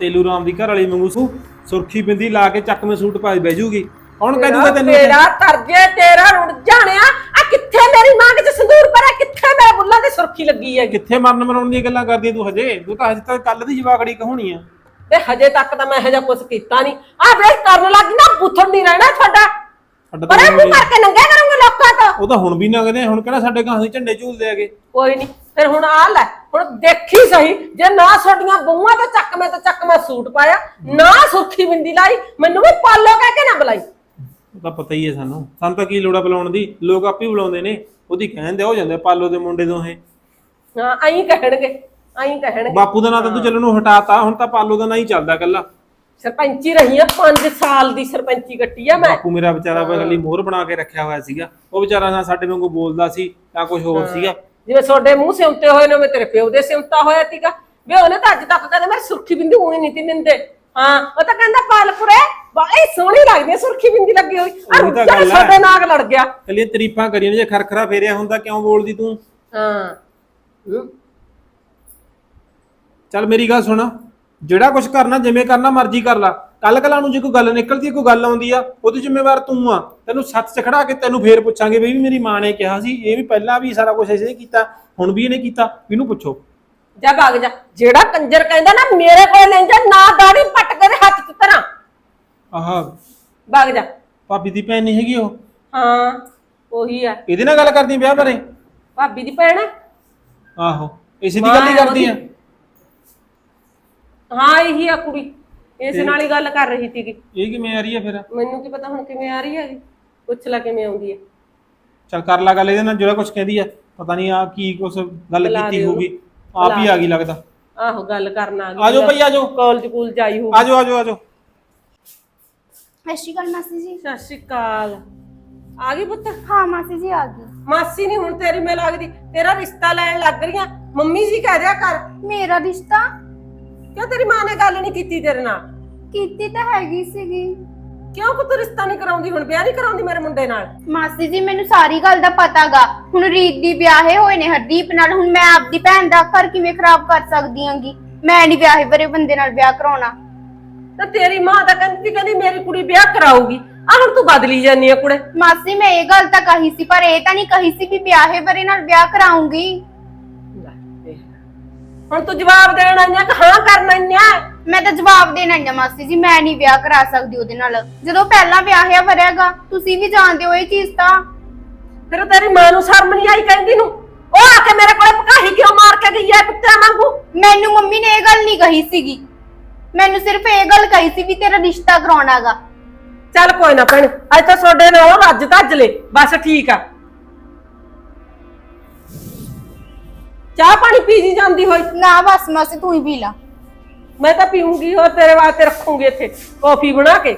ਤੇਲੂ ਰਾਮ ਦੀ ਘਰ ਵਾਲੀ ਵਾਂਗੂ ਸੂ ਸੁਰਖੀ ਬਿੰਦੀ ਲਾ ਕੇ ਚੱਕਵੇਂ ਸੂਟ ਪਾ ਬਹਿ ਜੂਗੀ ਕੌਣ ਕਹਿ ਦੂਗਾ ਤੈਨੂੰ ਤੇਰਾ ਤਰਜੇ ਤੇਰਾ ਰੁੜ ਜਾਣਿਆ ਆ ਕਿੱਥੇ ਮੇਰੀ ਮਾਂ ਚ ਸੰਦੂਰ ਪਰ ਬੁੱਲਾਂ ਦੀ ਸੁਰਖੀ ਲੱਗੀ ਹੈਗੀ ਕਿੱਥੇ ਮਰਨ ਮਰਾਉਣ ਦੀਆਂ ਗੱਲਾਂ ਕਰਦੀ ਤੂੰ ਹਜੇ? ਤੂੰ ਤਾਂ ਹਜੇ ਤੱਕ ਕੱਲ ਦੀ ਜਵਾਕੜੀ ਕਹਾਉਣੀ ਆ। ਤੇ ਹਜੇ ਤੱਕ ਤਾਂ ਮੈਂ ਇਹੋ ਜਿਹਾ ਕੁਝ ਕੀਤਾ ਨਹੀਂ। ਆ ਵੇਖ ਕਰਨ ਲੱਗੀ ਨਾ ਬੁੱਥੜ ਨਹੀਂ ਰਹਿਣਾ ਤੁਹਾਡਾ। ਸਾਡਾ ਤਾਂ ਮੂੰਹ ਕਰਕੇ ਨੰਗੇ ਕਰੂੰਗੇ ਲੋਕਾਂ ਤੋਂ। ਉਹ ਤਾਂ ਹੁਣ ਵੀ ਨਾ ਕਹਿੰਦੇ ਹੁਣ ਕਿਹੜਾ ਸਾਡੇ ਗਾਂ ਦੇ ਝੰਡੇ ਝੂਲਦੇ ਹੈਗੇ? ਕੋਈ ਨਹੀਂ ਫਿਰ ਹੁਣ ਆ ਲੈ ਹੁਣ ਦੇਖੀ ਸਹੀ ਜੇ ਨਾ ਛੋਡੀਆਂ ਬਹੂਆਂ ਤੇ ਚੱਕ ਮੈਂ ਤੇ ਚੱਕ ਮੈਂ ਸੂਟ ਪਾਇਆ ਨਾ ਸੁਰਖੀ ਬਿੰਦੀ ਲਾਈ ਮੈਨੂੰ ਵੀ ਪਾਲੋ ਕਹਿ ਕੇ ਨਾ ਬੁਲਾਈ। ਉਹ ਤਾਂ ਪਤਾ ਹੀ ਹੈ ਸਾਨੂੰ। ਸਾਨੂੰ ਤਾਂ ਕੀ ਲੋੜਾ ਬੁਲਾਉਣ ਦੀ? ਲੋਕ ਆਪੇ ਹੀ ਬੁਲਾਉਂਦੇ ਨੇ। ਉਹਦੀ ਕਹਿੰਦੇ ਹੋ ਜਾਂਦੇ ਪਾਲੋ ਦੇ ਮੁੰਡੇ ਦੋਹੇ। ਹਾਂ ਐਂ ਕਹਿਣਗੇ ਐਂ ਕਹਿਣਗੇ। ਬਾਪੂ ਦਾ ਨਾਂ ਤਾਂ ਤੂੰ ਚੱਲਣ ਨੂੰ ਹਟਾਤਾ ਹੁਣ ਤਾਂ ਪਾਲੋ ਦਾ ਨਾਂ ਹੀ ਚੱਲਦਾ ਕੱਲਾ ਸਰਪੰਚੀ ਰਹੀ ਆ 5 ਸਾਲ ਦੀ ਸਰਪੰਚੀ ਕੱਟੀ ਆ ਮੈਂ। ਬਾਪੂ ਮੇਰਾ ਵਿਚਾਰਾ ਬਗਲੀ ਮੋਹਰ ਬਣਾ ਕੇ ਰੱਖਿਆ ਹੋਇਆ ਸੀਗਾ। ਉਹ ਵਿਚਾਰਾ ਨਾ ਸਾਡੇ ਵਾਂਗੂ ਬੋਲਦਾ ਸੀ ਜਾਂ ਕੁਝ ਹੋਰ ਸੀਗਾ। ਜਿਵੇਂ ਤੁਹਾਡੇ ਮੂੰਹ ਸਿਉਂਤੇ ਹੋਏ ਨੇ ਮੈਂ ਤੇਰੇ ਪਿਓ ਦੇ ਸਿਉਂਤਾ ਹੋਇਆ ਸੀਗਾ। ਵੀ ਉਹਨੇ ਤਾਂ ਅੱਜ ਤੱਕ ਕਦੇ ਮੇਰੀ ਸੁਰਖੀ ਬਿੰਦੀ ਉਹੀ ਨਹੀਂ ਤੀ ਦਿੰਦੇ ਹਾਂ ਉਹ ਤਾਂ ਕਹਿੰਦਾ ਪਾਲਪੁਰੇ ਬਾਈ ਸੋਹਣੀ ਲੱਗਦੀ ਹੈ ਸੁਰਖੀ ਬਿੰਦੀ ਲੱਗੀ ਹੋਈ। ਆ ਉਹੀ ਤਾਂ ਰੁੱਝਾ ਗੱਲ ਹੈ। ਸਾਡੇ ਨਾਗ ਲੜ ਗਿਆ। ਕੱਲੀਆਂ ਤਰੀਫਾਂ ਕਰੀਆਂ ਨੇ ਜੇ ਖਰਖਰਾ ਫੇਰਿਆ ਹੁੰਦਾ ਕਿਉਂ ਬੋਲਦੀ ਤੂੰ? ਹਾਂ। ਚੱਲ ਮੇਰੀ ਗੱਲ ਸੁਣ ਜਿਹੜਾ ਕੁਝ ਕਰਨਾ ਜਿਵੇਂ ਕਰਨਾ ਮਰਜ਼ੀ ਕਰ ਲਾ। ਕੱਲ ਕਲਾ ਨੂੰ ਜੇ ਕੋਈ ਗੱਲ ਨਿਕਲਦੀ ਹੈ ਕੋਈ ਗੱਲ ਆਉਂਦੀ ਆ ਉਹਦੀ ਜ਼ਿੰਮੇਵਾਰ ਤੂੰ ਆ। ਤੈਨੂੰ ਸੱਤ ਚ ਖੜਾ ਕੇ ਤੈਨੂੰ ਫੇਰ ਪੁੱਛਾਂਗੇ ਵੀ ਮੇਰੀ ਮਾਂ ਨੇ ਕਿਹਾ ਸੀ ਇਹ ਵੀ ਪਹਿਲਾਂ ਵੀ ਸਾਰਾ ਕੁਝ ਐਸੇ ਕੀਤਾ ਹੁਣ ਵੀ ਇਹਨੇ ਕੀਤਾ ਇਹਨੂੰ ਪੁੱਛੋ। ਜਾ ਭਾਗ ਜਾ। ਜਿਹੜਾ ਕੰਜਰ ਕਹਿੰਦਾ ਨਾ ਮੇਰੇ ਕੋਲ ਲੈ ਜਾ ਨਾ ਦਾੜੀ ਪੱਟ ਕੇ ਦੇ ਹੱਥ ਚ ਤਰਾਂ ਆਹ ਭਾਗ ਜਾ। ਭਾਬੀ ਦੀ ਭੈਣ ਨਹੀਂ ਹੈਗੀ ਉਹ? ਹਾਂ ਉਹੀ ਆ। ਇਹਦੇ ਨਾਲ ਗੱਲ ਕਰਦੀ ਵਿਆਹ ਬਾਰੇ? ਭਾਬੀ ਦੀ ਭੈਣ ਆਹੋ ਇਸੇ ਦੀ ਗੱਲ ਹੀ ਕਰਦੀ ਆ। ਹਾਂ ਇਹੀ ਆ ਕੁੜੀ। ਇਸ ਨਾਲ ਹੀ ਗੱਲ ਕਰ ਰਹੀ ਸੀਗੀ। ਇਹ ਕਿਵੇਂ ਆ ਰਹੀ ਆ ਫਿਰ? ਮੈਨੂੰ ਕੀ ਪਤਾ ਹੁਣ ਕਿਵੇਂ ਆ ਰਹੀ ਹੈਗੀ। ਪੁੱਛ ਲੈ ਕਿਵੇਂ ਆਉਂਦੀ ਹੈ ਚੱਲ ਕਰ ਲਾ ਗੱਲ ਇਹਦੇ ਨਾਲ ਜਿਹੜਾ ਕੁਝ ਕਹਿੰਦੀ ਆ ਪਤਾ ਨਹੀਂ ਆ ਕੀ ਕੁਛ ਗੱਲ ਬੁਲਾ ਕੀਤੀ ਦਿਓ। ਹੋਊਗੀ। ਆਪ ਹੀ ਆ ਗਈ ਲੱਗਦਾ। ਆਹੋ ਗੱਲ ਕਰਨ ਆ ਗਈ ਆਜੋ ਭਈ ਆਜੋ ਕਾਲਜ ਕੂਲ ਜਾਈ ਹੋ ਆਜੋ ਆਜੋ ਆਜੋ ਸਤਿ ਸ਼੍ਰੀ ਅਕਾਲ ਮਾਸੀ ਜੀ। ਸਤਿ ਸ਼੍ਰੀ ਅਕਾਲ। ਆ ਗਈ ਪੁੱਤ? ਹਾਂ ਮਾਸੀ ਜੀ ਆ ਗਈ। ਮਾਸੀ ਨਹੀਂ ਹੁਣ ਤੇਰੀ ਮੈਂ ਲੱਗਦੀ। ਤੇਰਾ ਰਿਸ਼ਤਾ ਲੈਣ ਲੱਗ ਰਹੀਆਂ ਮੰਮੀ ਜੀ ਕਹਿ ਦਿਆ ਕਰ। ਮੇਰਾ ਰਿਸ਼ਤਾ? ਕਿਉਂ ਤੇਰੀ ਮਾਂ ਨੇ ਗੱਲ ਨਹੀਂ ਕੀਤੀ ਤੇਰੇ ਨਾਲ? ਕੀਤੀ ਤਾਂ ਹੈਗੀ ਸੀਗੀ। ਕਿਉਂ ਕਿ ਤੂੰ ਰਿਸ਼ਤਾ ਨਹੀਂ ਕਰਾਉਂਦੀ? ਹੁਣ ਵਿਆਹ ਨਹੀਂ ਕਰਾਉਂਦੀ ਮੇਰੇ ਮੁੰਡੇ ਨਾਲ? ਮਾਸੀ ਜੀ ਮੈਨੂੰ ਸਾਰੀ ਗੱਲ ਦਾ ਪਤਾਗਾ। ਹੁਣ ਰੀਤ ਦੀ ਵਿਆਹੇ ਹੋਏ ਨੇ ਹਰਦੀਪ ਨਾਲ। ਹੁਣ ਮੈਂ ਆਪਦੀ ਭੈਣ ਦਾ ਘਰ ਕਿਵੇਂ ਖਰਾਬ ਕਰ ਸਕਦੀ ਆਂਗੀ? ਮੈਂ ਨਹੀਂ ਵਿਆਹੇ ਬਰੇ ਬੰਦੇ ਨਾਲ ਵਿਆਹ ਕਰਾਉਣਾ। ਤਾਂ ਤੇਰੀ ਮਾਂ ਤਾਂ ਕਹਿੰਦੀ ਸੀ, ਕਹਿੰਦੀ ਮੇਰੀ ਕੁੜੀ ਵਿਆਹ ਕਰਾਊਗੀ। ਆ ਹੁਣ ਤੂੰ ਬਦਲੀ ਜਾਨੀ ਆ ਕੁੜੇ। ਮਾਸੀ ਮੈਂ ਇਹ ਗੱਲ ਤਾਂ ਕਹੀ ਸੀ ਪਰ ਇਹ ਤਾਂ ਨਹੀਂ ਕਹੀ ਸੀ ਵੀ ਵਿਆਹੇ ਬਰੇ ਨਾਲ ਵਿਆਹ ਕਰਾਉਂਗੀ ਹੁਣ ਤੂੰ ਜਵਾਬ ਦੇਣ ਆਈਆਂ ਕਿ ਹਾਂ ਕਰਨ ਆਈਆਂ ਮੈਂ ਤਾਂ ਜਵਾਬ ਦੇਣਾ ਹੀ ਆ ਮਾਸੀ ਜੀ ਮੈਂ ਨਹੀਂ ਵਿਆਹ ਕਰਾ ਸਕਦੀ ਉਹਦੇ ਨਾਲ। ਜਦੋਂ ਪਹਿਲਾਂ ਵਿਆਹਿਆ ਵਰਿਆਗਾ ਤੁਸੀਂ ਵੀ ਜਾਣਦੇ ਹੋ ਇਹ ਚੀਜ਼ ਤਾਂ। ਫਿਰ ਤੇਰੀ ਮਾਂ ਨੂੰ ਸ਼ਰਮ ਨਹੀਂ ਆਈ ਕਹਿੰਦੀ ਨੂੰ? ਉਹ ਆ ਕੇ ਮੇਰੇ ਕੋਲੇ ਪਕਾਹੀ ਕਿਉਂ ਮਾਰ ਕੇ ਗਈ ਐ ਕੁੱਤਿਆਂ ਵਾਂਗੂ? ਮੈਨੂੰ ਮੰਮੀ ਨੇ ਇਹ ਗੱਲ ਨਹੀਂ ਕਹੀ ਸੀਗੀ। ਮੈਨੂੰ ਸਿਰਫ ਇਹ ਗੱਲ ਕਹੀ ਸੀ ਵੀ ਤੇਰਾ ਰਿਸ਼ਤਾ ਕਰਾਉਣਾਗਾ। ਚੱਲ ਕੋਈ ਨਾ ਭੈਣ ਅੱਜ ਤਾਂ ਤੁਹਾਡੇ ਨਾਲ ਰੱਜ ਧੱਜ ਲੈ ਬਸ ਠੀਕ ਆ। ਚਾਹ ਪਾਣੀ ਪੀ ਜੀ ਜਾਂਦੀ ਹੋਈ? ਨਾ ਬਸ ਮਾਸੀ ਤੂੰ ਹੀ ਪੀ ਲਾ। ਮੈਂ ਤਾਂ ਪੀਉਂਗੀ ਹੋਰ ਤੇਰੇ ਵਾਸਤੇ ਰੱਖੂੰਗੀ ਇੱਥੇ ਕੌਫੀ ਬਣਾ ਕੇ।